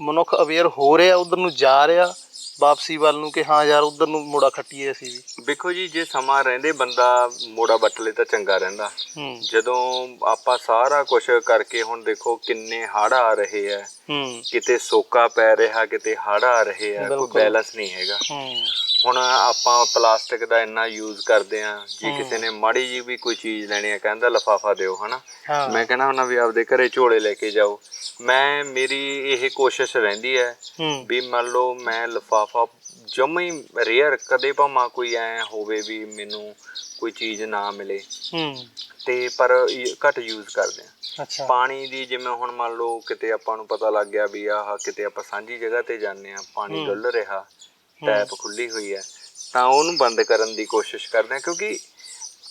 ਮਨੁੱਖ ਅਵੇਅਰ ਹੋ ਰਿਹਾ ਉਧਰ ਨੂੰ ਜਾ ਰਿਹਾ? ਵਾਪਸੀ ਵੱਲ ਨੂੰ ਕਿ ਹਾਂ ਯਾਰ ਉਧਰ ਨੂੰ ਮੋੜਾ ਖੱਟੀਏ ਅਸੀਂ ਵੀ। ਵੇਖੋ ਜੀ ਜੇ ਸਮਾਂ ਰਹਿੰਦੇ ਬੰਦਾ ਮੋੜਾ ਵੱਟ ਲੇ ਤਾਂ ਚੰਗਾ ਰਹਿੰਦਾ। ਹੂੰ। ਜਦੋਂ ਆਪਾਂ ਸਾਰਾ ਕੁਝ ਕਰਕੇ ਹੁਣ ਦੇਖੋ ਕਿੰਨੇ ਹੜ੍ਹ ਆ ਰਹੇ ਆ। ਹੂੰ। ਕਿਤੇ ਸੋਕਾ ਪੈ ਰਿਹਾ ਕਿਤੇ ਹੜ੍ਹ ਆ ਰਹੇ ਆ ਕੋਈ ਬਿਲਕੁਲ। ਬੈਲੈਂਸ ਨਹੀਂ ਹੈਗਾ। ਹੂੰ। ਹੁਣ ਆਪਾਂ ਪਲਾਸਟਿਕ ਦਾ ਇੰਨਾ ਯੂਜ਼ ਕਰਦੇ ਆ ਜੇ ਕਿਸੇ ਨੇ ਮਾੜੀ ਜੀ ਵੀ ਕੋਈ ਚੀਜ਼ ਲੈਣੀ ਆ ਕਹਿੰਦਾ ਲਫਾਫਾ ਦਿਓ ਹਨਾ? ਮੈਂ ਕਹਿੰਦਾ ਹੁੰਦਾ ਵੀ ਆਪਦੇ ਘਰੇ ਝੋਲੇ ਲੈ ਕੇ ਜਾਓ। ਮੈਂ ਮੇਰੀ ਇਹ ਕੋਸ਼ਿਸ਼ ਰਹਿੰਦੀ ਹੈ ਵੀ ਮੰਨ ਲਓ ਮੈਂ ਲਫਾਫਾ ਜਮਾ ਹੀ ਰੇਅਰ ਕਦੇ ਭਾਵੇਂ ਕੋਈ ਐ ਹੋਵੇ ਵੀ ਮੈਨੂੰ ਕੋਈ ਚੀਜ਼ ਨਾ ਮਿਲੇ। ਤੇ ਪਰ ਘੱਟ ਯੂਜ਼ ਕਰਦੇ ਆ ਅੱਛਾ। ਪਾਣੀ ਦੀ ਜਿਵੇਂ ਹੁਣ ਮੰਨ ਲਓ ਕਿਤੇ ਆਪਾਂ ਨੂੰ ਪਤਾ ਲੱਗ ਗਿਆ ਵੀ ਆਹ ਕਿਤੇ ਆਪਾਂ ਸਾਂਝੀ ਜਗ੍ਹਾ ਤੇ ਜਾਂਦੇ ਆ ਪਾਣੀ ਡੁੱਲ ਰਿਹਾ। ਟੈਪ ਖੁੱਲੀ ਹੋਈ ਹੈ। ਤਾਂ ਉਹਨੂੰ ਬੰਦ ਕਰਨ ਦੀ ਕੋਸ਼ਿਸ਼ ਕਰਦੇ ਆ ਕਿਉਂਕਿ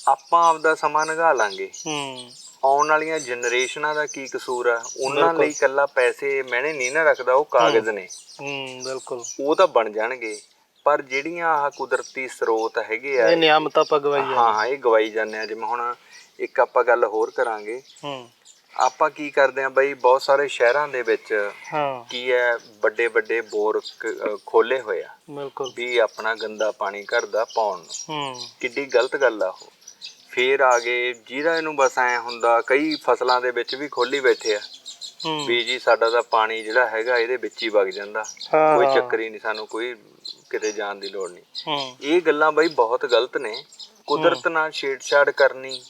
ਆਪਾਂ ਆਪਦਾ ਸਮਾਂ ਨਿਘਾ ਲਾਂਗੇ। ਹੂੰ। ਆਉਣ ਵਾਲੀਆਂ ਜਨਰੇਸ਼ਨਾਂ ਦਾ ਕੀ ਕਸੂਰ ਆ? ਉਹਨਾਂ ਲਈ ਇਕੱਲਾ ਪੈਸੇ ਮਹਿਣੇ ਨਹੀਂ ਨਾ ਰੱਖਦਾ ਉਹ ਕਾਗਜ਼ ਨੇ। ਹੂੰ ਬਿਲਕੁਲ। ਉਹ ਤਾਂ ਬਣ ਜਾਣਗੇ। ਪਰ ਜਿਹੜੀਆਂ ਆਹ ਕੁਦਰਤੀ ਸਰੋਤ ਹੈਗੇ ਆ ਇਹ ਨਿਯਮਤ ਆਪਾਂ ਗਵਾਈ ਆ ਹਾਂ ਹਾਂ। ਇਹ ਗਵਾਈ ਜਾਂਦੇ ਆ। ਜਿਵੇਂ ਹੁਣ ਇੱਕ ਆਪਾਂ ਗੱਲ ਹੋਰ ਕਰਾਂਗੇ। ਹੂੰ। ਆਪਾਂ ਕੀ ਕਰਦੇ ਆ ਬਈ ਬਹੁਤ ਸਾਰੇ ਸ਼ਹਿਰਾਂ ਦੇ ਵਿੱਚ ਹਾਂ। ਕੀ ਹੈ ਵੱਡੇ ਵੱਡੇ ਬੋਰ ਖੋਲੇ ਹੋਏ ਆ। ਬਿਲਕੁਲ। ਵੀ ਆਪਣਾ ਗੰਦਾ ਪਾਣੀ ਘਰ ਦਾ ਪਾਉਣ ਨੂੰ। ਹੂੰ। ਕਿੱਡੀ ਗਲਤ ਗੱਲ ਆ ਉਹ। ਫੇਰ ਆ ਗਏ ਜਿਹਦਾ ਇਹਨੂੰ ਬਸ ਐ ਹੁੰਦਾ ਕਈ ਫਸਲਾਂ ਦੇ ਵਿੱਚ ਵੀ ਖੋਲੀ ਬੈਠੇ ਆ। ਹੂੰ। ਵੀ ਜੀ ਸਾਡਾ ਤਾਂ ਪਾਣੀ ਜਿਹੜਾ ਹੈਗਾ ਇਹਦੇ ਵਿੱਚ ਹੀ ਵਗ ਜਾਂਦਾ। ਕੋਈ। ਚੱਕਰ ਹੀ ਨਹੀਂ ਸਾਨੂੰ ਕੋਈ ਕਿਤੇ ਜਾਣ ਦੀ ਲੋੜ ਨਹੀਂ। ਹੂੰ। ਇਹ ਗੱਲਾਂ ਬਈ ਬਹੁਤ ਗਲਤ ਨੇ। ਕੁਦਰਤ ਨਾਲ ਛੇੜਛਾੜ ਕਰਨੀ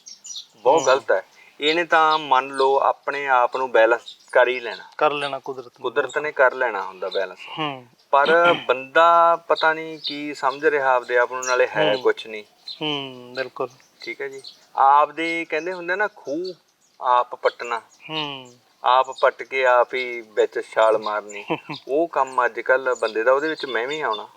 ਬਹੁਤ ਗਲਤ ਹੈ। ਇਹਨੇ ਤਾਂ ਮੰਨ ਲਓ ਆਪਣੇ ਆਪ ਨੂੰ ਬੈਲੈਂਸ ਕਰ ਹੀ ਲੈਣਾ। ਕਰ ਲੈਣਾ ਕੁਦਰਤ ਨੂੰ। ਕੁਦਰਤ ਨੇ ਕਰ ਲੈਣਾ ਹੁੰਦਾ ਬੈਲੈਂਸ ਹੂੰ। ਪਰ ਬੰਦਾ ਪਤਾ ਨਹੀਂ ਕੀ ਸਮਝ ਰਿਹਾ ਆਪਦੇ ਆਪ ਨੂੰ ਨਾਲੇ ਹੈ ਕੁਝ ਨਹੀਂ। ਹੂੰ ਬਿਲਕੁਲ। ਠੀਕ ਹੈ ਜੀ। ਆਪਦੇ ਕਹਿੰਦੇ ਹੁੰਦੇ ਨਾ ਖੂਹ ਆਪ ਪਟਣਾ। ਹੂੰ। ਆਪ ਪੱਟ ਕੇ ਆਪ ਹੀ ਵਿੱਚ ਛਾਲ ਮਾਰਨੀ। [LAUGHS] ਉਹ ਕੰਮ ਅੱਜ ਕੱਲ ਬੰਦੇ ਦਾ ਉਹਦੇ ਵਿੱਚ ਮੈਂ ਵੀ ਆਉਣਾ।